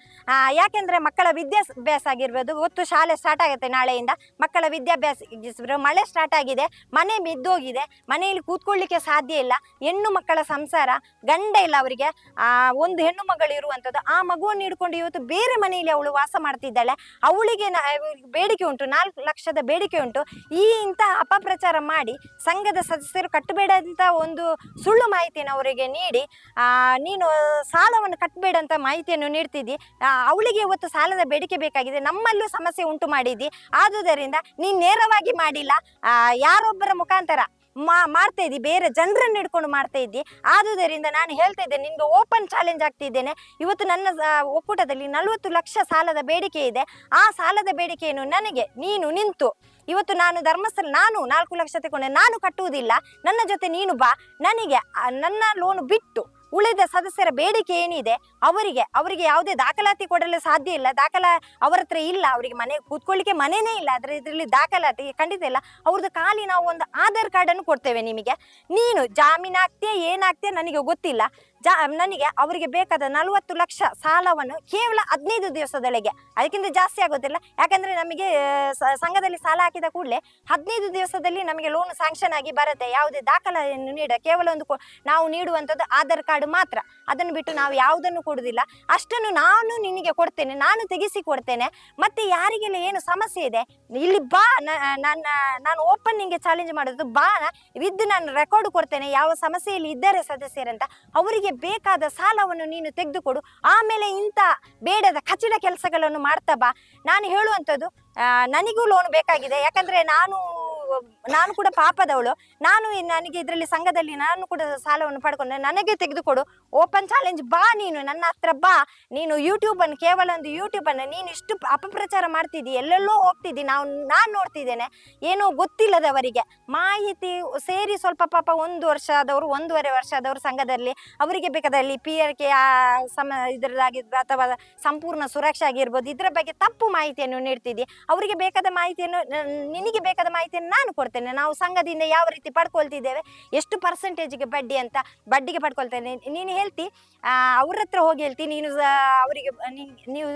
Speaker 1: ಯಾಕೆಂದರೆ ಮಕ್ಕಳ ವಿದ್ಯಾಭ್ಯಾಸ ಆಗಿರ್ಬೋದು ಒತ್ತು ಶಾಲೆ ಸ್ಟಾರ್ಟ್ ಆಗುತ್ತೆ ನಾಳೆಯಿಂದ. ಮಕ್ಕಳ ವಿದ್ಯಾಭ್ಯಾಸ ಮಳೆ ಸ್ಟಾರ್ಟ್ ಆಗಿದೆ, ಮನೆ ಬಿದ್ದೋಗಿದೆ, ಮನೆಯಲ್ಲಿ ಕೂತ್ಕೊಳ್ಳಿಕ್ಕೆ ಸಾಧ್ಯ ಇಲ್ಲ, ಹೆಣ್ಣು ಮಕ್ಕಳ ಸಂಸಾರ ಗಂಡ ಇಲ್ಲ ಅವರಿಗೆ. ಒಂದು ಹೆಣ್ಣು ಮಗಳು ಇರುವಂಥದ್ದು ಆ ಮಗುವನ್ನು ಹಿಡ್ಕೊಂಡು ಇವತ್ತು ಬೇರೆ ಮನೆಯಲ್ಲಿ ಅವಳು ವಾಸ ಮಾಡ್ತಿದ್ದಾಳೆ. ಅವಳಿಗೆ ಬೇಡಿಕೆ ಉಂಟು, ನಾಲ್ಕು ಲಕ್ಷದ ಬೇಡಿಕೆ ಉಂಟು. ಈ ಇಂತಹ ಅಪಪ್ರಚಾರ ಮಾಡಿ ಸಂಘದ ಸದಸ್ಯರು ಕಟ್ಟಬೇಡ ಅಂತ ಒಂದು ಸುಳ್ಳು ಮಾಹಿತಿಯನ್ನು ಅವರಿಗೆ ನೀಡಿ ನೀನು ಸಾಲವನ್ನು ಕಟ್ಟಬೇಡ ಅಂತ ಮಾಹಿತಿಯನ್ನು ನೀಡ್ತಿದ್ದಿ. ಅವಳಿಗೆ ಇವತ್ತು ಸಾಲದ ಬೇಡಿಕೆ ಬೇಕಾಗಿದೆ. ನಮ್ಮಲ್ಲೂ ಸಮಸ್ಯೆ ಉಂಟು ಮಾಡಿದ್ದಿ ಆದುದರಿಂದ ನೀನು ನೇರವಾಗಿ ಮಾಡಿಲ್ಲ. ಯಾರೊಬ್ಬರ ಮುಖಾಂತರ ಮಾ, ಮಾಡ್ತಾ ಇದ್ದಿ. ಬೇರೆ ಜನರನ್ನು ಹಿಡ್ಕೊಂಡು ಮಾಡ್ತಾ ಇದ್ದಿ. ಆದುದರಿಂದ ನಾನು ಹೇಳ್ತಾ ಇದ್ದೇನೆ, ನಿನ್ಗೆ ಓಪನ್ ಚಾಲೆಂಜ್ ಆಗ್ತಿದ್ದೇನೆ ಇವತ್ತು ನನ್ನ ಒಕ್ಕೂಟದಲ್ಲಿ ನಲವತ್ತು ಲಕ್ಷ ಸಾಲದ ಬೇಡಿಕೆ ಇದೆ. ಆ ಸಾಲದ ಬೇಡಿಕೆಯನ್ನು ನನಗೆ, ನೀನು ನಿಂತು ಇವತ್ತು ನಾನು ಧರ್ಮಸ್ಥಳ ನಾನು ನಾಲ್ಕು ಲಕ್ಷ ತಗೊಂಡೆ ನಾನು ಕಟ್ಟುವುದಿಲ್ಲ. ನನ್ನ ಜೊತೆ ನೀನು ಬಾ. ನನಗೆ ನನ್ನ ಲೋನ್ ಬಿಟ್ಟು ಉಳಿದ ಸದಸ್ಯರ ಬೇಡಿಕೆ ಏನಿದೆ, ಅವರಿಗೆ ಅವರಿಗೆ ಯಾವುದೇ ದಾಖಲಾತಿ ಕೊಡಲು ಸಾಧ್ಯ ಇಲ್ಲ. ದಾಖಲ ಅವರ ಹತ್ರ ಇಲ್ಲ. ಅವರಿಗೆ ಮನೆ, ಕೂತ್ಕೊಳ್ಳಿಕ್ಕೆ ಮನೆನೇ ಇಲ್ಲ. ಆದರೆ ಇದರಲ್ಲಿ ದಾಖಲಾತಿ ಖಂಡಿತ ಇಲ್ಲ. ಅವ್ರದ್ದು ಖಾಲಿ ನಾವು ಒಂದು ಆಧಾರ್ ಕಾರ್ಡನ್ನು ಕೊಡ್ತೇವೆ ನಿಮಗೆ. ನೀನು ಜಾಮೀನು ಆಗ್ತೀಯ ಏನಾಗ್ತೀಯ ನನಗೆ ಗೊತ್ತಿಲ್ಲ. ಜಾ, ನನಗೆ ಅವರಿಗೆ ಬೇಕಾದ ನಲವತ್ತು ಲಕ್ಷ ಸಾಲವನ್ನು ಕೇವಲ ಹದಿನೈದು ದಿವಸದೊಳಗೆ. ಅದಕ್ಕಿಂತ ಜಾಸ್ತಿ ಆಗೋದಿಲ್ಲ. ಯಾಕಂದ್ರೆ ನಮಗೆ ಸಂಘದಲ್ಲಿ ಸಾಲ ಹಾಕಿದ ಕೂಡಲೇ ಹದಿನೈದು ದಿವಸದಲ್ಲಿ ನಮಗೆ ಲೋನ್ ಸ್ಯಾಂಕ್ಷನ್ ಆಗಿ ಬರುತ್ತೆ. ಯಾವುದೇ ದಾಖಲೆಯನ್ನು ನೀಡ, ಕೇವಲ ಒಂದು ನಾವು ನೀಡುವಂಥದ್ದು ಆಧಾರ್ ಕಾರ್ಡ್ ಮಾತ್ರ. ಅದನ್ನು ಬಿಟ್ಟು ನಾವು ಯಾವುದನ್ನು ಕೊಡುವುದಿಲ್ಲ. ಅಷ್ಟನ್ನು ನಾನು ನಿನಗೆ ಕೊಡ್ತೇನೆ. ನಾನು ತೆಗೆಸಿ ಕೊಡ್ತೇನೆ. ಮತ್ತೆ ಯಾರಿಗೆಲ್ಲ ಏನು ಸಮಸ್ಯೆ ಇದೆ, ಇಲ್ಲಿ ಬಾ ನನ್ನ, ನಾನು ಓಪನ್ ನಿಂಗೆ ಚಾಲೆಂಜ್ ಮಾಡೋದು, ಬಾ ವಿದ್ ನಾನು ರೆಕಾರ್ಡ್ ಕೊಡ್ತೇನೆ. ಯಾವ ಸಮಸ್ಯೆಯಲ್ಲಿ ಇದ್ದಾರೆ ಸದಸ್ಯರಂತ, ಅವರಿಗೆ ಬೇಕಾದ ಸಾಲವನ್ನು ನೀನು ತೆಗೆದುಕೊಡು. ಆಮೇಲೆ ಇಂಥ ಬೇಡದ ಕಚಿಡ ಕೆಲಸಗಳನ್ನು ಮಾಡ್ತಾ ಬಾ. ನಾನು ಹೇಳುವಂಥದ್ದು ನನಗೂ ಲೋನ್ ಬೇಕಾಗಿದೆ. ಯಾಕಂದ್ರೆ ನಾನು ನಾನು ಕೂಡ ಪಾಪದವಳು. ನಾನು ನನಗೆ ಇದರಲ್ಲಿ ಸಂಘದಲ್ಲಿ ನಾನು ಕೂಡ ಸಾಲವನ್ನು ಪಡ್ಕೊಂಡು ನನಗೆ ತೆಗೆದುಕೊಡು. ಓಪನ್ ಚಾಲೆಂಜ್ ಬಾ ನೀನು, ನನ್ನ ಹತ್ರ ಬಾ. ನೀನು ಯೂಟ್ಯೂಬ್ ಅನ್ನು, ಕೇವಲ ಒಂದು ಯೂಟ್ಯೂಬ್ ಅನ್ನು, ನೀನು ಇಷ್ಟು ಅಪಪ್ರಚಾರ ಮಾಡ್ತಿದ್ದಿ, ಎಲ್ಲೆಲ್ಲೋ ಹೋಗ್ತಿದ್ದಿ, ನಾವು, ನಾನು ನೋಡ್ತಿದ್ದೇನೆ. ಏನೋ ಗೊತ್ತಿಲ್ಲದವರಿಗೆ. ಮಾಹಿತಿ ಸೇರಿ ಸ್ವಲ್ಪ ಪಾಪ ಒಂದು ವರ್ಷ ಆದವರು, ಒಂದೂವರೆ ವರ್ಷ ಆದವರು ಸಂಘದಲ್ಲಿ ಅವರಿಗೆ ಬೇಕಾದಲ್ಲಿ ಪಿ ಆರ್ ಕೆ ಸಮ ಇದರದಾಗಿರ್ಬೋದು ಅಥವಾ ಸಂಪೂರ್ಣ ಸುರಕ್ಷೆ ಆಗಿರ್ಬೋದು, ಇದರ ಬಗ್ಗೆ ತಪ್ಪು ಮಾಹಿತಿಯನ್ನು ನೀಡ್ತಿದ್ದಿ. ಅವರಿಗೆ ಬೇಕಾದ ಮಾಹಿತಿಯನ್ನು, ನಿನಗೆ ಬೇಕಾದ ಮಾಹಿತಿಯನ್ನು ನಾನು ಕೊಡ್ತೇನೆ ನಾವು ಸಂಘದಿಂದ ಯಾವ ರೀತಿ ಪಡ್ಕೊಳ್ತಿದ್ದೇವೆ? ಎಷ್ಟು ಪರ್ಸೆಂಟೇಜ್ಗೆ ಬಡ್ಡಿ ಅಂತ ಬಡ್ಡಿಗೆ ಪಡ್ಕೊಳ್ತೇನೆ. ನೀನು ಹೇಳ್ತಿ ಅವ್ರ ಹತ್ರ ಹೋಗಿ ಹೇಳ್ತಿ. ನೀನು ಅವರಿಗೆ ನೀವು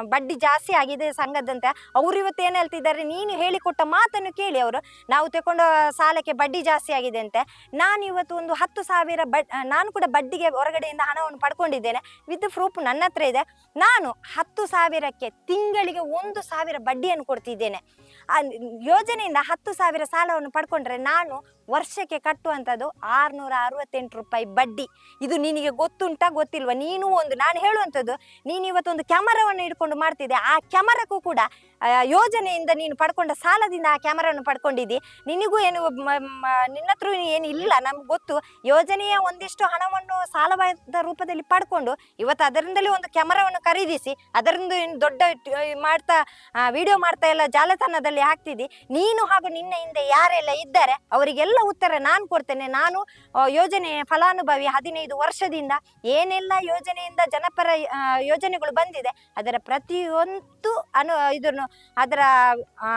Speaker 1: ಬಡ್ಡಿ ಜಾಸ್ತಿ ಆಗಿದೆ ಸಂಘದಂತೆ. ಅವ್ರು ಇವತ್ತು ಏನು ಹೇಳ್ತಿದ್ದಾರೆ, ನೀನು ಹೇಳಿಕೊಟ್ಟ ಮಾತನ್ನು ಕೇಳಿ ಅವರು. ನಾವು ತಗೊಂಡ ಸಾಲಕ್ಕೆ ಬಡ್ಡಿ ಜಾಸ್ತಿ ಆಗಿದೆ ಅಂತೆ. ನಾನು ಇವತ್ತು ಒಂದು ಹತ್ತು ಸಾವಿರ ಬಡ್ ನಾನು ಕೂಡ ಬಡ್ಡಿಗೆ ಹೊರಗಡೆಯಿಂದ ಹಣವನ್ನು ಪಡ್ಕೊಂಡಿದ್ದೇನೆ. ವಿತ್ ಪ್ರೂಫ್ ನನ್ನ ಹತ್ರ ಇದೆ. ನಾನು ಹತ್ತು ಸಾವಿರಕ್ಕೆ ತಿಂಗಳಿಗೆ ಒಂದು ಸಾವಿರ ಬಡ್ಡಿಯನ್ನು ಕೊಡ್ತಿದ್ದೇನೆ. ಆ, ಯೋಜನೆಯಿಂದ ಹತ್ತು ಸಾವಿರ ಸಾಲವನ್ನು ಪಡ್ಕೊಂಡ್ರೆ ನಾನು ವರ್ಷಕ್ಕೆ ಕಟ್ಟುವಂಥದ್ದು ಆರುನೂರ ಅರವತ್ತೆಂಟು ರೂಪಾಯಿ ಬಡ್ಡಿ. ಇದು ನಿನಗೆ ಗೊತ್ತುಂಟಾ ಗೊತ್ತಿಲ್ವಾ? ನೀನು ಒಂದು, ನಾನು ಹೇಳುವಂಥದ್ದು, ನೀನು ಇವತ್ತೊಂದು ಕ್ಯಾಮರಾವನ್ನು ಹಿಡ್ಕೊಂಡು ಮಾಡ್ತಿದ್ದೆ. ಆ ಕ್ಯಾಮರಕ್ಕೂ ಕೂಡ ಯೋಜನೆಯಿಂದ ನೀನು ಪಡ್ಕೊಂಡ ಸಾಲದಿಂದ ಆ ಕ್ಯಾಮರಾವನ್ನು ಪಡ್ಕೊಂಡಿದ್ದಿ. ನಿನಗೂ ಏನು ನಿನ್ನ ಹತ್ರ ಏನು ಇಲ್ಲ. ನಮ್ಗೆ ಗೊತ್ತು, ಯೋಜನೆಯ ಒಂದಿಷ್ಟು ಹಣವನ್ನು ಸಾಲವಾದ ರೂಪದಲ್ಲಿ ಪಡ್ಕೊಂಡು, ಇವತ್ತು ಅದರಿಂದಲೇ ಒಂದು ಕ್ಯಾಮರಾವನ್ನು ಖರೀದಿಸಿ, ಅದರಿಂದ ದೊಡ್ಡ ಮಾಡ್ತಾ ವಿಡಿಯೋ ಮಾಡ್ತಾ ಎಲ್ಲ ಜಾಲತಾಣದಲ್ಲಿ ಹಾಕ್ತಿದ್ದಿ. ನೀನು ಹಾಗೂ ನಿನ್ನ ಹಿಂದೆ ಯಾರೆಲ್ಲ ಇದ್ದಾರೆ, ಅವರಿಗೆಲ್ಲ ಉತ್ತರ ನಾನು ಕೊಡ್ತೇನೆ. ನಾನು ಯೋಜನೆ ಫಲಾನುಭವಿ ಹದಿನೈದು ವರ್ಷದಿಂದ ಏನೆಲ್ಲ ಯೋಜನೆಯಿಂದ ಜನಪರ ಯೋಜನೆಗಳು ಬಂದಿದೆ, ಅದರ ಪ್ರತಿಯೊಂದು ಅನು, ಇದನ್ನು ಅದರ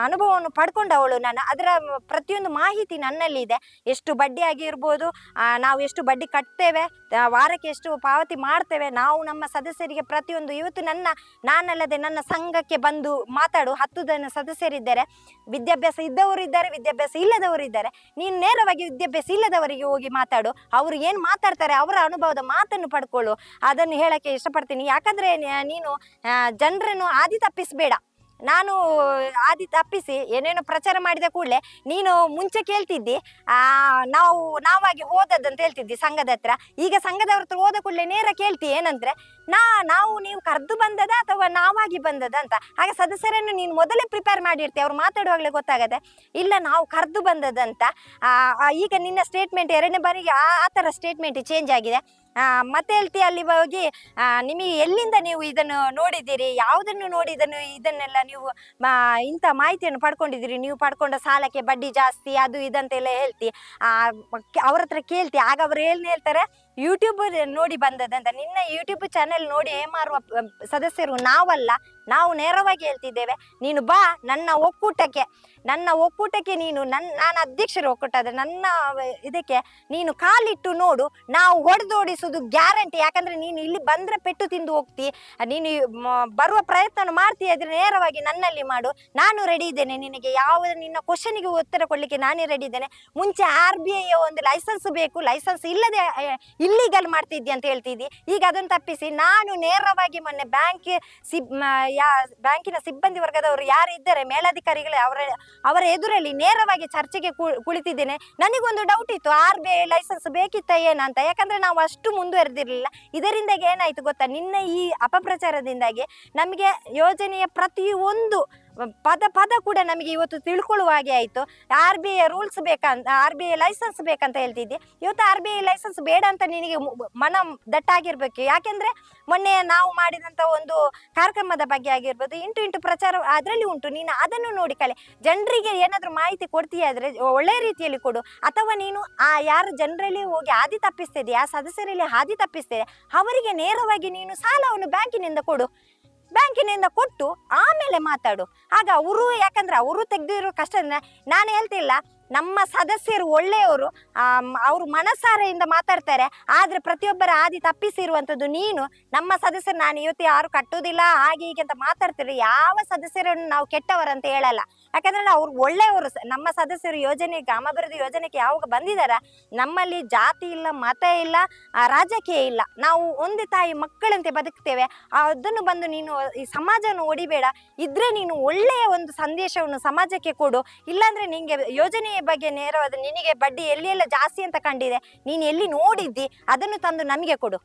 Speaker 1: ಅನುಭವವನ್ನು ಪಡ್ಕೊಂಡವಳು ನಾನು. ಅದರ ಪ್ರತಿಯೊಂದು ಮಾಹಿತಿ ನನ್ನಲ್ಲಿ ಇದೆ ಎಷ್ಟು ಬಡ್ಡಿ ಆಗಿರ್ಬೋದು ನಾವು ಎಷ್ಟು ಬಡ್ಡಿ ಕಟ್ತೇವೆ ವಾರಕ್ಕೆ ಎಷ್ಟು ಪಾವತಿ ಮಾಡ್ತೇವೆ, ನಾವು ನಮ್ಮ ಸದಸ್ಯರಿಗೆ ಪ್ರತಿಯೊಂದು ಇವತ್ತು ನನ್ನ, ನಾನಲ್ಲದೆ ನನ್ನ ಸಂಘಕ್ಕೆ ಬಂದು ಮಾತಾಡು, ಹತ್ತು ಜನ ಸದಸ್ಯರಿದ್ದಾರೆ. ವಿದ್ಯಾಭ್ಯಾಸ ಇದ್ದವರು ಇದ್ದಾರೆ, ವಿದ್ಯಾಭ್ಯಾಸ ಇಲ್ಲದವರು ಇದ್ದಾರೆ. ನೀನು ನೇರವಾಗಿ ವಿದ್ಯಾಭ್ಯಾಸ ಇಲ್ಲದವರಿಗೆ ಹೋಗಿ ಮಾತಾಡು. ಅವರು ಏನು ಮಾತಾಡ್ತಾರೆ, ಅವರ ಅನುಭವದ ಮಾತನ್ನು ಪಡ್ಕೊಳ್ಳು. ಅದನ್ನು ಹೇಳಕ್ಕೆ ಇಷ್ಟಪಡ್ತೀನಿ. ಯಾಕಂದರೆ, ನೀನು ಜನರನ್ನು ಆದಿ ತಪ್ಪಿಸಬೇಡ. ನಾನು ಆದಿ ತಪ್ಪಿಸಿ ಏನೇನೋ ಪ್ರಚಾರ ಮಾಡಿದ ಕೂಡಲೇ ನೀನು ಮುಂಚೆ ಕೇಳ್ತಿದ್ದಿ. ನಾವು, ನಾವಾಗಿ ಹೋದದ್ದಂತ ಹೇಳ್ತಿದ್ದಿ ಸಂಘದ ಹತ್ರ. ಈಗ ಸಂಘದವ್ರ ಹತ್ರ ಹೋದ ಕೂಡಲೇ ನೇರ ಕೇಳ್ತಿ ಏನಂದ್ರೆ, ನಾ, ನಾವು ನೀವು ಕರೆದು ಬಂದದ ಅಥವಾ ನಾವಾಗಿ ಬಂದದ ಅಂತ. ಹಾಗೆ ಸದಸ್ಯರನ್ನು ನೀನು ಮೊದಲೇ ಪ್ರಿಪೇರ್ ಮಾಡಿರ್ತೀವಿ ಅವ್ರು ಮಾತಾಡುವಾಗಲೇ ಗೊತ್ತಾಗದೆ. ಇಲ್ಲ, ನಾವು ಕರೆದು ಬಂದದಂತ ಈಗ ನಿನ್ನ ಸ್ಟೇಟ್ಮೆಂಟ್ ಎರಡನೇ ಬಾರಿಗೆ ಆ ಥರ ಸ್ಟೇಟ್ಮೆಂಟ್ ಚೇಂಜ್ ಆಗಿದೆ. ಮತ್ತೆ ಹೇಳ್ತಿ ಅಲ್ಲಿ ಹೋಗಿ? ನಿಮಗೆ ಎಲ್ಲಿಂದ ನೀವು ಇದನ್ನು ನೋಡಿದ್ದೀರಿ? ಯಾವುದನ್ನು ನೋಡಿ ಇದನ್ನು ಇದನ್ನೆಲ್ಲ ನೀವು ಇಂಥ ಮಾಹಿತಿಯನ್ನು ಪಡ್ಕೊಂಡಿದ್ದೀರಿ? ನೀವು ಪಡ್ಕೊಂಡ ಸಾಲಕ್ಕೆ ಬಡ್ಡಿ ಜಾಸ್ತಿ, ಅದು ಇದಂತೆಲ್ಲ ಹೇಳ್ತಿ ಅವ್ರ ಹತ್ರ ಕೇಳ್ತಿ ಆಗ ಅವ್ರು ಏನು ಹೇಳ್ತಾರೆ ಯೂಟ್ಯೂಬ್ ನೋಡಿ ಬಂದದಂತ ನಿನ್ನ ಯೂಟ್ಯೂಬ್ ಚಾನೆಲ್ ನೋಡಿ ಏಮಾರುವ ಪ- ಸದಸ್ಯರು ನಾವಲ್ಲ, ನಾವು ನೇರವಾಗಿ ಹೇಳ್ತಿದ್ದೇವೆ, ನೀನು ಬಾ, ನನ್ನ ಒಕ್ಕೂಟಕ್ಕೆ ನನ್ನ ಒಕ್ಕೂಟಕ್ಕೆ ನೀನು ನನ್ನ ನಾನು ಅಧ್ಯಕ್ಷರು ಒಕ್ಕೂಟದ, ನನ್ನ ಇದಕ್ಕೆ ನೀನು ಕಾಲಿಟ್ಟು ನೋಡು, ನಾವು ಹೊಡೆದೋಡಿಸೋದು ಗ್ಯಾರಂಟಿ, ಯಾಕಂದ್ರೆ ನೀನು ಇಲ್ಲಿ ಬಂದ್ರೆ ಪೆಟ್ಟು ತಿಂದು ಹೋಗ್ತಿ, ನೀನು ಬರುವ ಪ್ರಯತ್ನ ಮಾಡ್ತೀಯ ಆದರೆ ನೇರವಾಗಿ ನನ್ನಲ್ಲಿ ಮಾಡು, ನಾನು ರೆಡಿ ಇದ್ದೇನೆ, ನಿನಗೆ ಯಾವ, ನಿನ್ನ ಕ್ವಶನಿಗೆ ಉತ್ತರ ಕೊಡ್ಲಿಕ್ಕೆ ನಾನೇ ರೆಡಿ ಇದ್ದೇನೆ, ಮುಂಚೆ ಆರ್ ಬಿ ಐ ಒಂದು ಲೈಸೆನ್ಸ್ ಬೇಕು ಲೈಸೆನ್ಸ್ ಇಲ್ಲದೆ ಇಲ್ಲಿಗಲ್ ಮಾಡ್ತಿದ್ದೆ ಅಂತ ಹೇಳ್ತಿದ್ದಿ. ಈಗ ಅದನ್ನು ತಪ್ಪಿಸಿ, ನಾನು ನೇರವಾಗಿ ಮೊನ್ನೆ ಬ್ಯಾಂಕ್ ಸಿಬ್ ಯಾ ಬ್ಯಾಂಕಿನ ಸಿಬ್ಬಂದಿ ವರ್ಗದವರು ಯಾರು ಇದ್ದಾರೆ, ಮೇಲಾಧಿಕಾರಿಗಳು ಅವರ ಅವರ ಎದುರಲ್ಲಿ ನೇರವಾಗಿ ಚರ್ಚೆಗೆ ಕುಳಿತಿದ್ದೇನೆ. ನನಗೊಂದು ಡೌಟ್ ಇತ್ತು ಆರ್ ಬಿ ಐ ಲೈಸೆನ್ಸ್ ಬೇಕಿತ್ತ ಏನಂತ ಯಾಕಂದ್ರೆ ನಾವು ಅಷ್ಟು ಮುಂದುವರೆದಿರಲಿಲ್ಲ. ಇದರಿಂದಾಗಿ ಏನಾಯಿತು ಗೊತ್ತಾ? ನಿನ್ನ ಈ ಅಪಪ್ರಚಾರದಿಂದಾಗಿ ನಮಗೆ ಯೋಜನೆಯ ಪ್ರತಿಯೊಂದು ಪದ ಪದ ಕೂಡ ನಮಗೆ ಇವತ್ತು ತಿಳ್ಕೊಳ್ಳುವ ಹಾಗೆ ಆಯಿತು. ಆರ್ ಬಿ ಐ ರೂಲ್ಸ್ ಬೇಕಂತ ಆರ್ ಬಿ ಐ ಲೈಸೆನ್ಸ್ ಬೇಕಂತ ಹೇಳ್ತಿದ್ದೆ. ಇವತ್ತು ಆರ್ ಬಿ ಐ ಲೈಸೆನ್ಸ್ ಬೇಡ ಅಂತ ನಿನಗೆ ಮನ ದಟ್ಟಾಗಿರ್ಬೇಕು. ಯಾಕೆಂದರೆ ಮೊನ್ನೆ ನಾವು ಮಾಡಿದಂಥ ಒಂದು ಕಾರ್ಯಕ್ರಮದ ಬಗ್ಗೆ ಆಗಿರ್ಬೋದು, ಇಂಟು ಇಂಟು ಪ್ರಚಾರ ಅದರಲ್ಲಿ ಉಂಟು. ನೀನು ಅದನ್ನು ನೋಡಿ ಕಲೆ ಜನರಿಗೆ ಏನಾದರೂ ಮಾಹಿತಿ ಕೊಡ್ತೀಯಾದ್ರೆ ಒಳ್ಳೆಯ ರೀತಿಯಲ್ಲಿ ಕೊಡು. ಅಥವಾ ನೀನು ಆ ಯಾರು ಜನರಲ್ಲಿ ಹೋಗಿ ಹಾದಿ ತಪ್ಪಿಸ್ತಿದೆ ಆ ಸದಸ್ಯರಲ್ಲಿ ಹಾದಿ ತಪ್ಪಿಸ್ತಿದೆ ಅವರಿಗೆ ನೇರವಾಗಿ ನೀನು ಸಾಲವನ್ನು ಬ್ಯಾಂಕಿನಿಂದ ಕೊಡು. ಬ್ಯಾಂಕಿನಿಂದ ಕೊಟ್ಟು ಆಮೇಲೆ ಮಾತಾಡು. ಆಗ ಅವರು ಯಾಕಂದ್ರೆ ಅವರು ತೆಗೆದಿರೋ ಕಷ್ಟ ನಾನು ಹೇಳ್ತಿಲ್ಲ. ನಮ್ಮ ಸದಸ್ಯರು ಒಳ್ಳೆಯವರು ಅವರು ಮನಸಾರೆಯಿಂದ ಮಾತಾಡ್ತಾರೆ. ಆದರೆ ಪ್ರತಿಯೊಬ್ಬರ ಆದಿ ತಪ್ಪಿಸಿರುವಂಥದ್ದು ನೀನು. ನಮ್ಮ ಸದಸ್ಯರು ನಾನು ಇವತ್ತು ಯಾರು ಕಟ್ಟುವುದಿಲ್ಲ, ಹಾಗೆ ಹೀಗೆ ಅಂತ ಮಾತಾಡ್ತಿರೋ ಯಾವ ಸದಸ್ಯರನ್ನು ನಾವು ಕೆಟ್ಟವರಂತ ಹೇಳಲ್ಲ. ಯಾಕಂದ್ರೆ ಅವ್ರು ಒಳ್ಳೆಯವರು. ನಮ್ಮ ಸದಸ್ಯರು ಯೋಜನೆ, ಗ್ರಾಮಾಭಿವೃದ್ಧಿ ಯೋಜನೆಗೆ ಯಾವಾಗ ಬಂದಿದಾರ, ನಮ್ಮಲ್ಲಿ ಜಾತಿ ಇಲ್ಲ, ಮತ ಇಲ್ಲ ರಾಜಕೀಯ ಇಲ್ಲ. ನಾವು ಒಂದೇ ತಾಯಿ ಮಕ್ಕಳಂತೆ ಬದುಕ್ತೇವೆ. ಅದನ್ನು ಬಂದು ನೀನು ಈ ಸಮಾಜವನ್ನು ಒಡಿಬೇಡ. ಇದ್ರೆ ನೀನು ಒಳ್ಳೆಯ ಒಂದು ಸಂದೇಶವನ್ನು ಸಮಾಜಕ್ಕೆ ಕೊಡು. ಇಲ್ಲಾಂದ್ರೆ ನಿಂಗೆ ಯೋಜನೆಯ ಬಗ್ಗೆ ನೇರವಾದ ನಿನಗೆ ಬಡ್ಡಿ ಎಲ್ಲಿ ಎಲ್ಲ ಜಾಸ್ತಿ ಅಂತ ಕಂಡಿದೆ, ನೀನು ಎಲ್ಲಿ ನೋಡಿದ್ದಿ ಅದನ್ನು ತಂದು ನಮಗೆ ಕೊಡು.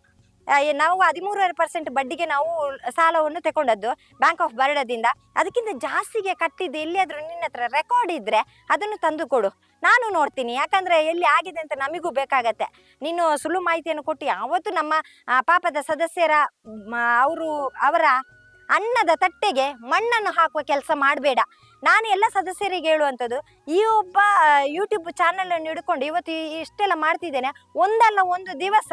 Speaker 1: ನಾವು ಹದಿಮೂರುವರೆ ಪರ್ಸೆಂಟ್ ಬಡ್ಡಿಗೆ ನಾವು ಸಾಲವನ್ನು ತಗೊಂಡದ್ದು ಬ್ಯಾಂಕ್ ಆಫ್ ಬರೋಡದಿಂದ ಅದಕ್ಕಿಂತ ಜಾಸ್ತಿಗೆ ಕಟ್ಟಿದ್ದು ಎಲ್ಲಿಯಾದರೂ ನಿನ್ನ ಹತ್ರ ರೆಕಾರ್ಡ್ ಇದ್ದರೆ ಅದನ್ನು ತಂದು ಕೊಡು. ನಾನು ನೋಡ್ತೀನಿ, ಯಾಕಂದರೆ ಎಲ್ಲಿ ಆಗಿದೆ ಅಂತ ನಮಗೂ ಬೇಕಾಗತ್ತೆ. ನೀನು ಸುಳ್ಳು ಮಾಹಿತಿಯನ್ನು ಕೊಟ್ಟು ಯಾವತ್ತು ನಮ್ಮ ಪಾಪದ ಸದಸ್ಯರ ಅವರು, ಅವರ ಅನ್ನದ ತಟ್ಟೆಗೆ ಮಣ್ಣನ್ನು ಹಾಕುವ ಕೆಲಸ ಮಾಡಬೇಡ. ನಾನು ಎಲ್ಲ ಸದಸ್ಯರಿಗೆ ಹೇಳುವಂಥದ್ದು, ಈ ಒಬ್ಬ ಯೂಟ್ಯೂಬ್ ಚಾನಲನ್ನು ಹಿಡ್ಕೊಂಡು ಇವತ್ತು ಇಷ್ಟೆಲ್ಲ ಮಾಡ್ತಿದ್ದೇನೆ. ಒಂದಲ್ಲ ಒಂದು ದಿವಸ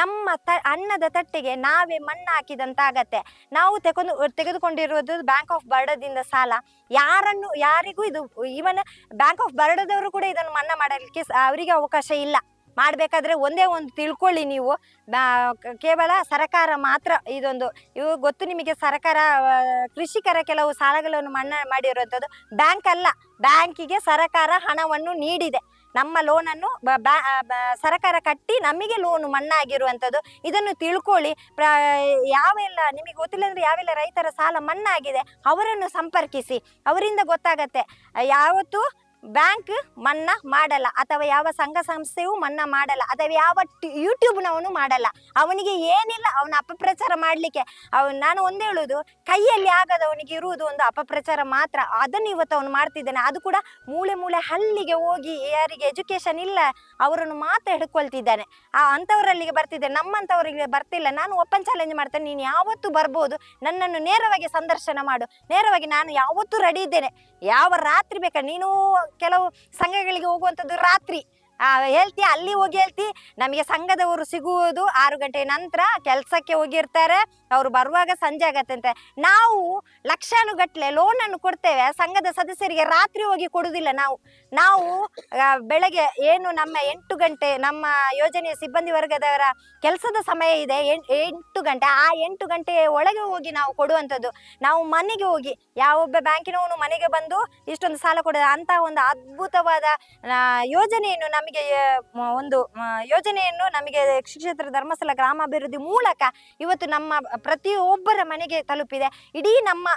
Speaker 1: ನಮ್ಮ ತ, ಅನ್ನದ ತಟ್ಟೆಗೆ ನಾವೇ ಮಣ್ಣು ಹಾಕಿದಂತಾಗತ್ತೆ. ನಾವು ತೆಗೆದು, ತೆಗೆದುಕೊಂಡಿರುವುದು ಬ್ಯಾಂಕ್ ಆಫ್ ಬರೋಡದಿಂದ ಸಾಲ. ಯಾರನ್ನು, ಯಾರಿಗೂ ಇದು ಈವನ್ ಬ್ಯಾಂಕ್ ಆಫ್ ಬರೋಡದವರು ಕೂಡ ಇದನ್ನು ಮನ್ನಾ ಮಾಡಲಿಕ್ಕೆ ಅವರಿಗೆ ಅವಕಾಶ ಇಲ್ಲ. ಮಾಡಬೇಕಾದ್ರೆ ಒಂದೇ ಒಂದು ತಿಳ್ಕೊಳ್ಳಿ ನೀವು. ಕೇವಲ ಸರಕಾರ ಮಾತ್ರ ಇದೊಂದು, ಇವು ಗೊತ್ತು ನಿಮಗೆ ಸರಕಾರ ಕೃಷಿಕರ ಕೆಲವು ಸಾಲಗಳನ್ನು ಮನ್ನಾ ಮಾಡಿರುವಂಥದ್ದು. ಬ್ಯಾಂಕ್ ಅಲ್ಲ, ಬ್ಯಾಂಕಿಗೆ ಸರಕಾರ ಹಣವನ್ನು ನೀಡಿದೆ. ನಮ್ಮ ಲೋನನ್ನು ಸರಕಾರ ಕಟ್ಟಿ ನಮಗೆ ಲೋನ್ ಮನ್ನಾ ಆಗಿರುವಂಥದ್ದು ಇದನ್ನು ತಿಳ್ಕೊಳ್ಳಿ. ಪ್ರ, ಯಾವೆಲ್ಲ, ನಿಮಗೆ ಗೊತ್ತಿಲ್ಲ ಅಂದರೆ ಯಾವೆಲ್ಲ ರೈತರ ಸಾಲ ಮನ್ನಾ ಆಗಿದೆ ಅವರನ್ನು ಸಂಪರ್ಕಿಸಿ. ಅವರಿಂದ ಗೊತ್ತಾಗತ್ತೆ. ಯಾವತ್ತು ಬ್ಯಾಂಕ್ ಮನ್ನಾ ಮಾಡಲ್ಲ ಅಥವಾ ಯಾವ ಸಂಘ ಸಂಸ್ಥೆಯೂ ಮನ್ನಾ ಮಾಡಲ್ಲ ಅಥವಾ ಯಾವ ಯೂಟ್ಯೂಬ್ನವನು ಮಾಡಲ್ಲ. ಅವನಿಗೆ ಏನಿಲ್ಲ, ಅವನ ಅಪಪ್ರಚಾರ ಮಾಡಲಿಕ್ಕೆ. ಅವನು ನಾನು ಒಂದೇ ಹೇಳುದು, ಕೈಯಲ್ಲಿ ಆಗದವನಿಗೆ ಇರುವುದು ಒಂದು ಅಪಪ್ರಚಾರ ಮಾತ್ರ. ಅದನ್ನು ಇವತ್ತು ಅವನು ಮಾಡ್ತಿದ್ದಾನೆ. ಅದು ಕೂಡ ಮೂಳೆ ಮೂಳೆ ಹಳ್ಳಿಗೆ ಹೋಗಿ ಯಾರಿಗೆ ಎಜುಕೇಶನ್ ಇಲ್ಲ, ಅವರನ್ನು ಮಾತ್ರ ಹಿಡ್ಕೊಳ್ತಿದ್ದಾನೆ. ಆ ಅಂಥವರಲ್ಲಿಗೆ ಬರ್ತಿದ್ದಾನೆ. ನಮ್ಮಂಥವರಿಗೆ ಬರ್ತಿಲ್ಲ. ನಾನು ಓಪನ್ ಚಾಲೆಂಜ್ ಮಾಡ್ತೇನೆ. ನೀನು ಯಾವತ್ತು ಬರ್ಬೋದು. ನನ್ನನ್ನು ನೇರವಾಗಿ ಸಂದರ್ಶನ ಮಾಡು. ನೇರವಾಗಿ ನಾನು ಯಾವತ್ತೂ ರೆಡಿ ಇದ್ದೇನೆ. ಯಾವ ರಾತ್ರಿ ಬೇಕಾ ನೀನು ಕೆಲವು ಸಂಘಗಳಿಗೆ ಹೋಗುವಂಥದ್ದು ರಾತ್ರಿ. ಹೇಳ್ತಿ, ಅಲ್ಲಿ ಹೋಗಿ ಹೇಳ್ತಿ, ನಮಗೆ ಸಂಘದವರು ಸಿಗುವುದು ಆರು ಗಂಟೆ ನಂತರ ಕೆಲಸಕ್ಕೆ ಹೋಗಿರ್ತಾರೆ. ಅವರು ಬರುವಾಗ ಸಂಜೆ ಆಗತ್ತಂತೆ ನಾವು ಲಕ್ಷಾನುಗಟ್ಲೆ ಲೋನನ್ನು ಕೊಡ್ತೇವೆ. ಸಂಘದ ಸದಸ್ಯರಿಗೆ ರಾತ್ರಿ ಹೋಗಿ ಕೊಡುವುದಿಲ್ಲ ನಾವು. ನಾವು ಬೆಳಗ್ಗೆ ಏನು ನಮ್ಮ ಎಂಟು ಗಂಟೆ ನಮ್ಮ ಯೋಜನೆಯ ಸಿಬ್ಬಂದಿ ವರ್ಗದವರ ಕೆಲಸದ ಸಮಯ ಇದೆ. ಎಂಟು ಗಂಟೆ, ಆ ಎಂಟು ಗಂಟೆ ಒಳಗೆ ಹೋಗಿ ನಾವು ಕೊಡುವಂಥದ್ದು. ನಾವು ಮನೆಗೆ ಹೋಗಿ ಯಾವೊಬ್ಬ ಬ್ಯಾಂಕಿನವನು ಮನೆಗೆ ಬಂದು ಇಷ್ಟೊಂದು ಸಾಲ ಕೊಡೋದು. ಅಂತ ಒಂದು ಅದ್ಭುತವಾದ ಯೋಜನೆಯನ್ನು ನಮಗೆ ಮ- ಒಂದು ಯೋಜನೆಯನ್ನು ನಮಗೆ ಕ್ಷೇತ್ರ ಧರ್ಮಸ್ಥಳ ಗ್ರಾಮಾಭಿವೃದ್ಧಿ ಮೂಲಕ ಇವತ್ತು ನಮ್ಮ ಪ್ರತಿಯೊಬ್ಬರ ಮನೆಗೆ ತಲುಪಿದೆ. ಇಡೀ ನಮ್ಮ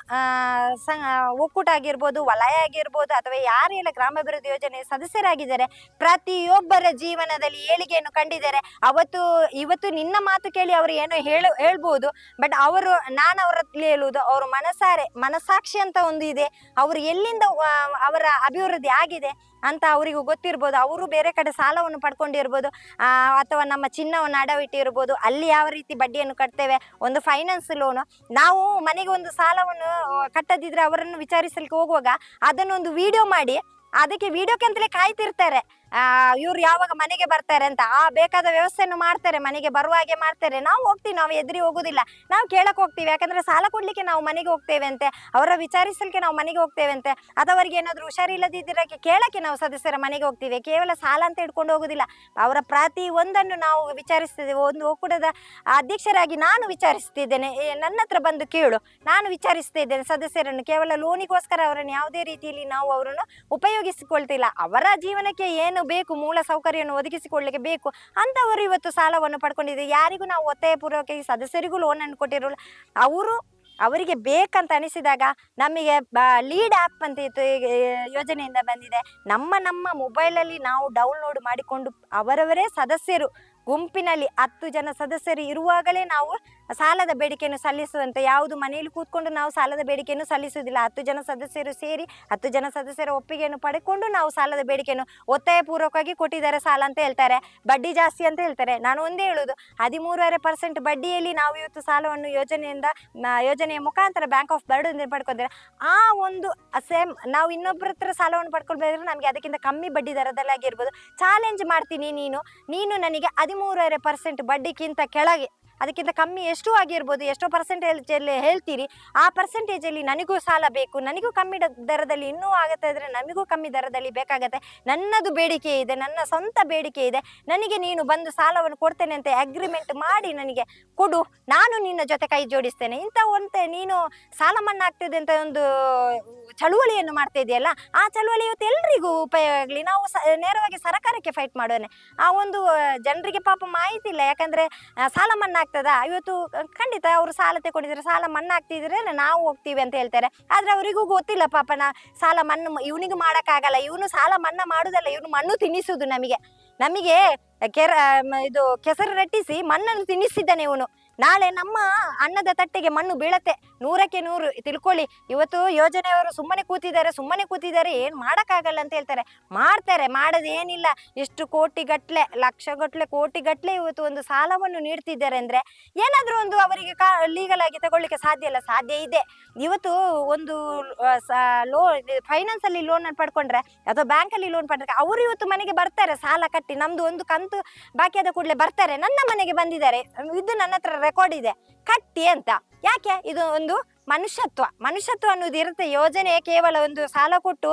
Speaker 1: ಒಕ್ಕೂಟ ಆಗಿರ್ಬೋದು, ವಲಯ ಆಗಿರ್ಬೋದು, ಅಥವಾ ಯಾರೆಲ್ಲ ಗ್ರಾಮಾಭಿವೃದ್ಧಿ ಯೋಜನೆ ಸದಸ್ಯರಾಗಿದ್ದಾರೆ, ಪ್ರತಿಯೊಬ್ಬರ ಜೀವನದಲ್ಲಿ ಏಳಿಗೆಯನ್ನು ಕಂಡಿದ್ದಾರೆ. ಅವತ್ತು, ಇವತ್ತು ನಿನ್ನ ಮಾತು ಕೇಳಿ ಅವರು ಏನೋ ಹೇಳ, ಹೇಳ್ಬೋದು, ಬಟ್ ಅವರು, ನಾನು ಅವರ ಹೇಳುವುದು, ಅವರು ಮನಸಾರೆ ಮನಸಾಕ್ಷಿ ಅಂತ ಒಂದು ಇದೆ. ಅವರು ಎಲ್ಲಿಂದ ಅವರ ಅಭಿವೃದ್ಧಿ ಆಗಿದೆ ಅಂತ ಅವರಿಗೂ ಗೊತ್ತಿರ್ಬೋದು. ಅವರು ಬೇರೆ ಕಡೆ ಸಾಲವನ್ನು ಪಡ್ಕೊಂಡಿರ್ಬೋದು. ಅಥವಾ ನಮ್ಮ ಚಿನ್ನವನ್ನು ಅಡವಿಟ್ಟಿರ್ಬೋದು. ಅಲ್ಲಿ ಯಾವ ರೀತಿ ಬಡ್ಡಿಯನ್ನು ಕಟ್ತೇವೆ? ಒಂದು ಫೈನಾನ್ಸ್ ಲೋನು ನಾವು ಮನೆಗೆ ಒಂದು ಸಾಲವನ್ನು ಕಟ್ಟದಿದ್ರೆ ಅವರನ್ನು ವಿಚಾರಿಸಲಿಕ್ಕೆ ಹೋಗುವಾಗ ಅದನ್ನೊಂದು ವಿಡಿಯೋ ಮಾಡಿ ಅದಕ್ಕೆ ವಿಡಿಯೋಕ್ಕೆ ಕಾಯ್ತಿರ್ತಾರೆ. ಇವ್ರು ಯಾವಾಗ ಮನೆಗೆ ಬರ್ತಾರೆ ಅಂತ, ಆ ಬೇಕಾದ ವ್ಯವಸ್ಥೆಯನ್ನು ಮಾಡ್ತಾರೆ, ಮನೆಗೆ ಬರುವ ಹಾಗೆ ಮಾಡ್ತಾರೆ. ನಾವು ಹೋಗ್ತೀವಿ, ನಾವು ಎದುರಿ ಹೋಗುದಿಲ್ಲ. ನಾವು ಕೇಳಕ್ ಹೋಗ್ತೀವಿ, ಯಾಕಂದ್ರೆ ಸಾಲ ಕೊಡ್ಲಿಕ್ಕೆ ನಾವು ಮನೆಗೆ ಹೋಗ್ತೇವೆ ಅಂತೆ ಅವರ ವಿಚಾರಿಸಲಿಕ್ಕೆ ನಾವು ಮನೆಗೆ ಹೋಗ್ತೇವೆ ಅಂತೆ ಅಥವಾ ಅವರಿಗೆ ಏನಾದ್ರು ಹುಷಾರಿಲ್ಲದಿದ್ದಕ್ಕೆ ಕೇಳಕ್ಕೆ ನಾವು ಸದಸ್ಯರ ಮನೆಗೆ ಹೋಗ್ತೀವಿ. ಕೇವಲ ಸಾಲ ಅಂತ ಹಿಡ್ಕೊಂಡು ಹೋಗುದಿಲ್ಲ. ಅವರ ಪ್ರತಿ ಒಂದನ್ನು ನಾವು ವಿಚಾರಿಸ್ತಿದ್ದೇವೆ ಒಂದು ಒಕ್ಕೂಟದ ಅಧ್ಯಕ್ಷರಾಗಿ ನಾನು ವಿಚಾರಿಸ್ತಿದ್ದೇನೆ. ನನ್ನ ಹತ್ರ ಬಂದು ಕೇಳು. ನಾನು ವಿಚಾರಿಸ್ತಾ ಇದ್ದೇನೆ ಸದಸ್ಯರನ್ನು. ಕೇವಲ ಲೋನಿಗೋಸ್ಕರ ಅವರನ್ನು ಯಾವುದೇ ರೀತಿಯಲ್ಲಿ ನಾವು ಅವರನ್ನು ಉಪಯೋಗಿಸಿಕೊಳ್ತಿಲ್ಲ ಅವರ ಜೀವನಕ್ಕೆ ಏನು ಬೇಕು? ಮೂಲ ಸೌಕರ್ಯವನ್ನು ಒದಗಿಸಿಕೊಳ್ಳಲಿಕ್ಕೆ ಬೇಕು? ಅಂಥವರು ಇವತ್ತು ಸಾಲವನ್ನು ಪಡ್ಕೊಂಡಿದೆ. ಯಾರಿಗೂ ನಾವು ಒತ್ತಾಯಪೂರ್ವಕ ಈ ಸದಸ್ಯರಿಗೂ ಲೋನನ್ನು ಕೊಟ್ಟಿರೋಲ್ಲ. ಅವರು ಅವರಿಗೆ ಬೇಕಂತ ಅನಿಸಿದಾಗ ನಮಗೆ ಲೀಡ್ ಆ್ಯಪ್ ಅಂತ ಯೋಜನೆಯಿಂದ ಬಂದಿದೆ. ನಮ್ಮ ನಮ್ಮ ಮೊಬೈಲಲ್ಲಿ ನಾವು ಡೌನ್ಲೋಡ್ ಮಾಡಿಕೊಂಡು ಅವರವರೇ ಸದಸ್ಯರು ಗುಂಪಿನಲ್ಲಿ ಹತ್ತು ಜನ ಸದಸ್ಯರು ಇರುವಾಗಲೇ ನಾವು ಸಾಲದ ಬೇಡಿಕೆಯನ್ನು ಸಲ್ಲಿಸುವಂತೆ ಯಾವುದು ಮನೆಯಲ್ಲಿ ಕೂತ್ಕೊಂಡು ನಾವು ಸಾಲದ ಬೇಡಿಕೆಯನ್ನು ಸಲ್ಲಿಸುವುದಿಲ್ಲ. ಹತ್ತು ಜನ ಸದಸ್ಯರು ಸೇರಿ ಹತ್ತು ಜನ ಸದಸ್ಯರ ಒಪ್ಪಿಗೆಯನ್ನು ಪಡೆಕೊಂಡು ನಾವು ಸಾಲದ ಬೇಡಿಕೆಯನ್ನು ಒತ್ತಾಯಪೂರ್ವಕವಾಗಿ ಕೊಟ್ಟಿದ್ದಾರೆ ಸಾಲ ಅಂತ ಹೇಳ್ತಾರೆ. ಬಡ್ಡಿ ಜಾಸ್ತಿ ಅಂತ ಹೇಳ್ತಾರೆ. ನಾನು ಒಂದೇ ಹೇಳುವುದು, ಹದಿಮೂರುವರೆ ಪರ್ಸೆಂಟ್ ಬಡ್ಡಿಯಲ್ಲಿ ನಾವು ಇವತ್ತು ಸಾಲವನ್ನು ಯೋಜನೆಯಿಂದ ಯೋಜನೆಯ ಮುಖಾಂತರ ಬ್ಯಾಂಕ್ ಆಫ್ ಬರೋಡದಿಂದ ಪಡ್ಕೊತಾರೆ ಆ ಒಂದು ಸೇಮ್ ನಾವು ಇನ್ನೊಬ್ಬರ ಹತ್ರ ಸಾಲವನ್ನು ಪಡ್ಕೊಳ್ಬೇಕಾದ್ರೆ ನಮಗೆ ಅದಕ್ಕಿಂತ ಕಮ್ಮಿ ಬಡ್ಡಿ ದರದಲ್ಲಿ ಆಗಿರ್ಬೋದು ಚಾಲೆಂಜ್ ಮಾಡ್ತೀನಿ ನೀನು. ನೀನು ನನಗೆ ಹದಿಮೂರುವರೆ ಪರ್ಸೆಂಟ್ ಬಡ್ಡಿಗಿಂತ ಕೆಳಗೆ. ಅದಕ್ಕಿಂತ ಕಮ್ಮಿ ಎಷ್ಟು ಆಗಿರ್ಬೋದು, ಎಷ್ಟೋ ಪರ್ಸೆಂಟೇಜಲ್ಲಿ ಹೇಳ್ತೀರಿ. ಆ ಪರ್ಸೆಂಟೇಜಲ್ಲಿ ನನಗೂ ಸಾಲ ಬೇಕು, ನನಗೂ ಕಮ್ಮಿ ದರದಲ್ಲಿ ಇನ್ನೂ ಆಗುತ್ತೆ ಇದ್ರೆ ನಮಗೂ ಕಮ್ಮಿ ದರದಲ್ಲಿ ಬೇಕಾಗತ್ತೆ. ನನ್ನದು ಬೇಡಿಕೆ ಇದೆ, ನನ್ನ ಸ್ವಂತ ಬೇಡಿಕೆ ಇದೆ. ನನಗೆ ನೀನು ಬಂದು ಸಾಲವನ್ನು ಕೊಡ್ತೇನೆ ಅಂತ ಅಗ್ರಿಮೆಂಟ್ ಮಾಡಿ ನನಗೆ ಕೊಡು. ನಾನು ನಿನ್ನ ಜೊತೆ ಕೈ ಜೋಡಿಸ್ತೇನೆ. ಇಂಥ ಒಂದು ನೀನು ಸಾಲ ಮನ್ನಾ ಆಗ್ತದೆ ಅಂತ ಒಂದು ಚಳುವಳಿಯನ್ನು ಮಾಡ್ತಾ ಇದೆಯಲ್ಲ, ಆ ಚಳುವಳಿ ಇವತ್ತು ಎಲ್ರಿಗೂ ಉಪಯೋಗ ಆಗಲಿ. ನಾವು ನೇರವಾಗಿ ಸರ್ಕಾರಕ್ಕೆ ಫೈಟ್ ಮಾಡೋಣ. ಆ ಒಂದು ಜನರಿಗೆ ಪಾಪ ಮಾಹಿತಿ ಇಲ್ಲ. ಯಾಕಂದ್ರೆ ಸಾಲ ಮನ್ನಾ ಆಗ್ತದಾ? ಇವತ್ತು ಖಂಡಿತ ಅವರು ಸಾಲ ತಗೊಂಡಿದ್ರೆ ಸಾಲ ಮನ್ನಾ ಆಗ್ತಿದ್ರೆ ನಾವು ಹೋಗ್ತೀವಿ ಅಂತ ಹೇಳ್ತಾರೆ. ಆದ್ರೆ ಅವರಿಗೂ ಗೊತ್ತಿಲ್ಲ ಪಾಪ ನಾ ಸಾಲ ಮಣ್ಣು ಇವನಿಗೂ ಮಾಡೋಕ್ಕಾಗಲ್ಲ, ಇವನು ಸಾಲ ಮನ್ನಾ ಮಾಡುದಲ್ಲ, ಇವನು ಮಣ್ಣು ತಿನ್ನಿಸೋದು ನಮಗೆ. ನಮಗೆ ಕೆರ ಇದು ಕೆಸರು ರಟ್ಟಿಸಿ ಮಣ್ಣನ್ನು ತಿನ್ನಿಸಿದ್ದಾನೆ ಇವನು. ನಾಳೆ ನಮ್ಮ ಅನ್ನದ ತಟ್ಟೆಗೆ ಮಣ್ಣು ಬೀಳತ್ತೆ. ನೂರಕ್ಕೆ ನೂರು. ತಿಳ್ಕೊಳ್ಳಿ. ಇವತ್ತು ಯೋಜನೆಯವರು ಸುಮ್ಮನೆ ಕೂತಿದ್ದಾರೆ ಸುಮ್ಮನೆ ಕೂತಿದ್ದಾರೆ, ಏನು ಮಾಡೋಕ್ಕಾಗಲ್ಲ ಅಂತ ಹೇಳ್ತಾರೆ. ಮಾಡ್ತಾರೆ ಮಾಡೋದು ಏನಿಲ್ಲ ಎಷ್ಟು ಕೋಟಿ ಗಟ್ಲೆ ಲಕ್ಷ ಗಟ್ಲೆ ಕೋಟಿ ಗಟ್ಲೆ ಇವತ್ತು ಒಂದು ಸಾಲವನ್ನು ನೀಡ್ತಿದ್ದಾರೆ ಅಂದ್ರೆ ಏನಾದರೂ ಒಂದು ಅವರಿಗೆ ಕಾ ಲೀಗಲ್ ಆಗಿ ತಗೊಳ್ಳಿಕ್ಕೆ ಸಾಧ್ಯ ಇಲ್ಲ. ಸಾಧ್ಯ ಇದೆ. ಇವತ್ತು ಒಂದು ಲೋ ಫೈನಾನ್ಸ್ ಅಲ್ಲಿ ಲೋನ್ ಪಡ್ಕೊಂಡ್ರೆ ಅಥವಾ ಬ್ಯಾಂಕ್ ಅಲ್ಲಿ ಲೋನ್ ಪಡ್ಕೊಂಡ್ರೆ ಅವರು ಇವತ್ತು ಮನೆಗೆ ಬರ್ತಾರೆ, ಸಾಲ ಕಟ್ಟಿ. ನಮ್ಮದು ಒಂದು ಕಂತು ಬಾಕಿ ಆದ ಕೂಡಲೇ ಬರ್ತಾರೆ. ನನ್ನ ಮನೆಗೆ ಬಂದಿದ್ದಾರೆ. ಇದು ನನ್ನ ಹತ್ರ ರೆಕಾರ್ಡ್ ಇದೆ. ಕಟ್ಟಿ ಅಂತ. ಯಾಕೆ? ಇದು ಒಂದು ಮನುಷ್ಯತ್ವ. ಮನುಷ್ಯತ್ವ ಅನ್ನೋದು ಇರುತ್ತೆ. ಯೋಜನೆ ಕೇವಲ ಒಂದು ಸಾಲ ಕೊಟ್ಟು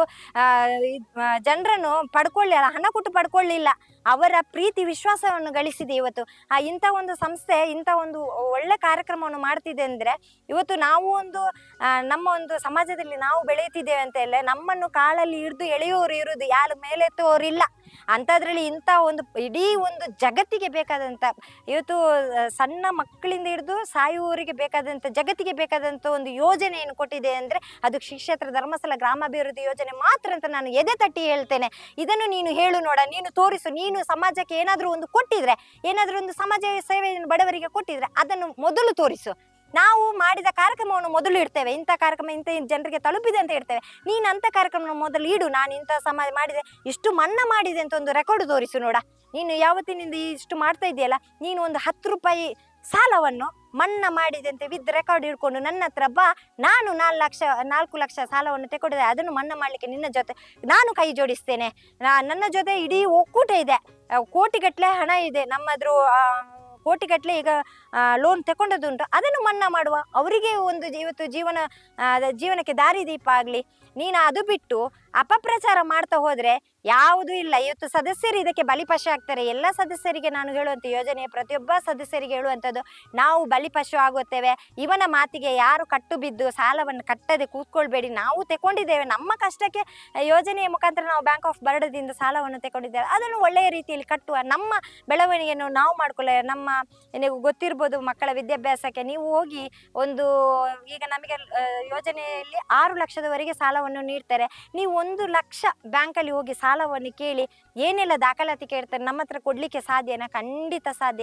Speaker 1: ಜನರನ್ನು ಪಡ್ಕೊಳ್ಳಿ ಅಲ್ಲ, ಹಣ ಕೊಟ್ಟು ಪಡ್ಕೊಳ್ಳಿಲ್ಲ. ಅವರ ಪ್ರೀತಿ ವಿಶ್ವಾಸವನ್ನು ಗಳಿಸಿದೆ ಇವತ್ತು. ಆ ಇಂಥ ಒಂದು ಸಂಸ್ಥೆ, ಇಂಥ ಒಂದು ಒಳ್ಳೆ ಕಾರ್ಯಕ್ರಮವನ್ನು ಮಾಡ್ತಿದೆ ಅಂದರೆ ಇವತ್ತು ನಾವು ಒಂದು ನಮ್ಮ ಒಂದು ಸಮಾಜದಲ್ಲಿ ನಾವು ಬೆಳೆಯುತ್ತಿದ್ದೇವೆ ಅಂತ ಹೇಳಿ ನಮ್ಮನ್ನು ಕಾಳಲ್ಲಿ ಹಿಡಿದು ಎಳೆಯೋರು ಇರುವುದು ಯಾರು? ಮೇಲೆತ್ತುವವರಿಲ್ಲ ಅಂಥದ್ರಲ್ಲಿ ಇಂಥ ಒಂದು ಇಡೀ ಒಂದು ಜಗತ್ತಿಗೆ ಬೇಕಾದಂಥ, ಇವತ್ತು ಸಣ್ಣ ಮಕ್ಕಳಿಂದ ಹಿಡಿದು ಸಾಯುವವರಿಗೆ ಬೇಕಾದಂಥ, ಜಗತ್ತಿಗೆ ಬೇಕಾದಂಥ ಒಂದು ಯೋಜನೆಯನ್ನು ಕೊಟ್ಟಿದೆ ಅಂದರೆ ಅದು ಶ್ರೀಕ್ಷೇತ್ರ ಧರ್ಮಸ್ಥಳ ಗ್ರಾಮಾಭಿವೃದ್ಧಿ ಯೋಜನೆ ಮಾತ್ರ ಅಂತ ನಾನು ಎದೆ ತಟ್ಟಿ ಹೇಳ್ತೇನೆ. ಇದನ್ನು ನೀನು ಹೇಳು ನೋಡ, ನೀನು ತೋರಿಸು, ನೀನು ಸಮಾಜಕ್ಕೆ ಏನಾದರೂ ಒಂದು ಕೊಟ್ಟಿದ್ರೆ, ಏನಾದರೂ ಒಂದು ಸಮಾಜ ಸೇವೆಯನ್ನು ಬಡವರಿಗೆ ಕೊಟ್ಟಿದ್ರೆ ಅದನ್ನು ಮೊದಲು ತೋರಿಸು. ನಾವು ಮಾಡಿದ ಕಾರ್ಯಕ್ರಮವನ್ನು ಮೊದಲು ಇಡ್ತೇವೆ. ಇಂಥ ಕಾರ್ಯಕ್ರಮ ಇಂಥ ಜನರಿಗೆ ತಲುಪಿದೆ ಅಂತ ಇಡ್ತೇವೆ. ನೀನು ಅಂಥ ಕಾರ್ಯಕ್ರಮ ಮೊದಲು ಇಡು. ನಾನು ಇಂಥ ಸಮಾಜ ಮಾಡಿದೆ. ಇಷ್ಟು ಮನ್ನಾ ಮಾಡಿದೆ ಅಂತ ಒಂದು ರೆಕಾರ್ಡ್ ತೋರಿಸು ನೋಡ. ನೀನು ಯಾವತ್ತಿನಿಂದ ಇಷ್ಟು ಮಾಡ್ತಾ ಇದೆಯಲ್ಲ? ನೀನು ಒಂದು ಹತ್ತು ರೂಪಾಯಿ ಸಾಲವನ್ನು ಮನ್ನಾ ಮಾಡಿದಂತೆ ವಿದ್ ರೆಕಾರ್ಡ್ ಹಿಡ್ಕೊಂಡು ನನ್ನ ಹತ್ರ ಬಾ, ನಾನು ನಾಲ್ಕು ಲಕ್ಷ ನಾಲ್ಕು ಲಕ್ಷ ಸಾಲವನ್ನು ತೆಗೊಂಡಿದೆ ಅದನ್ನು ಮನ್ನಾ ಮಾಡಲಿಕ್ಕೆ ನಿನ್ನ ಜೊತೆ, ನಾನು ಕೈ ಜೋಡಿಸ್ತೇನೆ. ನನ್ನ ಜೊತೆ ಇಡೀ ಒಕ್ಕೂಟ ಇದೆ. ಕೋಟಿಗಟ್ಟಲೆ ಹಣ ಇದೆ. ನಮ್ಮದ್ರು ಕೋಟಿಗಟ್ಟಲೆ ಈಗ ಲೋನ್ ತಗೊಂಡದುಂಟು ಅದನ್ನು ಮನ್ನಾ ಮಾಡುವ. ಅವರಿಗೆ ಒಂದು ಇವತ್ತು ಜೀವನ ಜೀವನಕ್ಕೆ ದಾರಿದೀಪ ಆಗಲಿ. ನೀನು ಅದು ಬಿಟ್ಟು ಅಪಪ್ರಚಾರ ಮಾಡ್ತಾ ಹೋದ್ರೆ ಯಾವುದೂ ಇಲ್ಲ. ಇವತ್ತು ಸದಸ್ಯರು ಇದಕ್ಕೆ ಬಲಿಪಶು ಆಗ್ತಾರೆ. ಎಲ್ಲ ಸದಸ್ಯರಿಗೆ ನಾನು ಹೇಳುವಂಥ ಯೋಜನೆ ಪ್ರತಿಯೊಬ್ಬ ಸದಸ್ಯರಿಗೆ ಹೇಳುವಂಥದ್ದು, ನಾವು ಬಲಿಪಶು ಆಗುತ್ತೇವೆ. ಇವನ ಮಾತಿಗೆ ಯಾರು ಕಟ್ಟು ಬಿದ್ದು ಸಾಲವನ್ನು ಕಟ್ಟದೆ ಕೂತ್ಕೊಳ್ಬೇಡಿ. ನಾವು ತಗೊಂಡಿದ್ದೇವೆ ನಮ್ಮ ಕಷ್ಟಕ್ಕೆ ಯೋಜನೆಯ ಮುಖಾಂತರ ನಾವು ಬ್ಯಾಂಕ್ ಆಫ್ ಬರೋಡದಿಂದ ಸಾಲವನ್ನು ತಗೊಂಡಿದ್ದೇವೆ ಅದನ್ನು ಒಳ್ಳೆಯ ರೀತಿಯಲ್ಲಿ ಕಟ್ಟುವ ನಮ್ಮ ಬೆಳವಣಿಗೆಯನ್ನು ನಾವು ಮಾಡ್ಕೊಳ್ಳ ನಮ್ಮ ನೀವು ಗೊತ್ತಿರ್ಬೋದು ಮಕ್ಕಳ ವಿದ್ಯಾಭ್ಯಾಸಕ್ಕೆ. ನೀವು ಹೋಗಿ ಒಂದು, ಈಗ ನಮಗೆ ಯೋಜನೆಯಲ್ಲಿ ಆರು ಲಕ್ಷದವರೆಗೆ ಸಾಲವನ್ನು ನೀಡ್ತಾರೆ. ನೀವು ಒಂದು ಲಕ್ಷ ಬ್ಯಾಂಕಲ್ಲಿ ಹೋಗಿ ಸಾಲವನ್ನು ಕೇಳಿ ಏನೆಲ್ಲ ದಾಖಲಾತಿ ಕೇಳ್ತಾರೆ ನಮ್ಮ ಹತ್ರ ಕೊಡ್ಲಿಕ್ಕೆ ಸಾಧ್ಯನಾ ಖಂಡಿತ ಸಾಧ್ಯ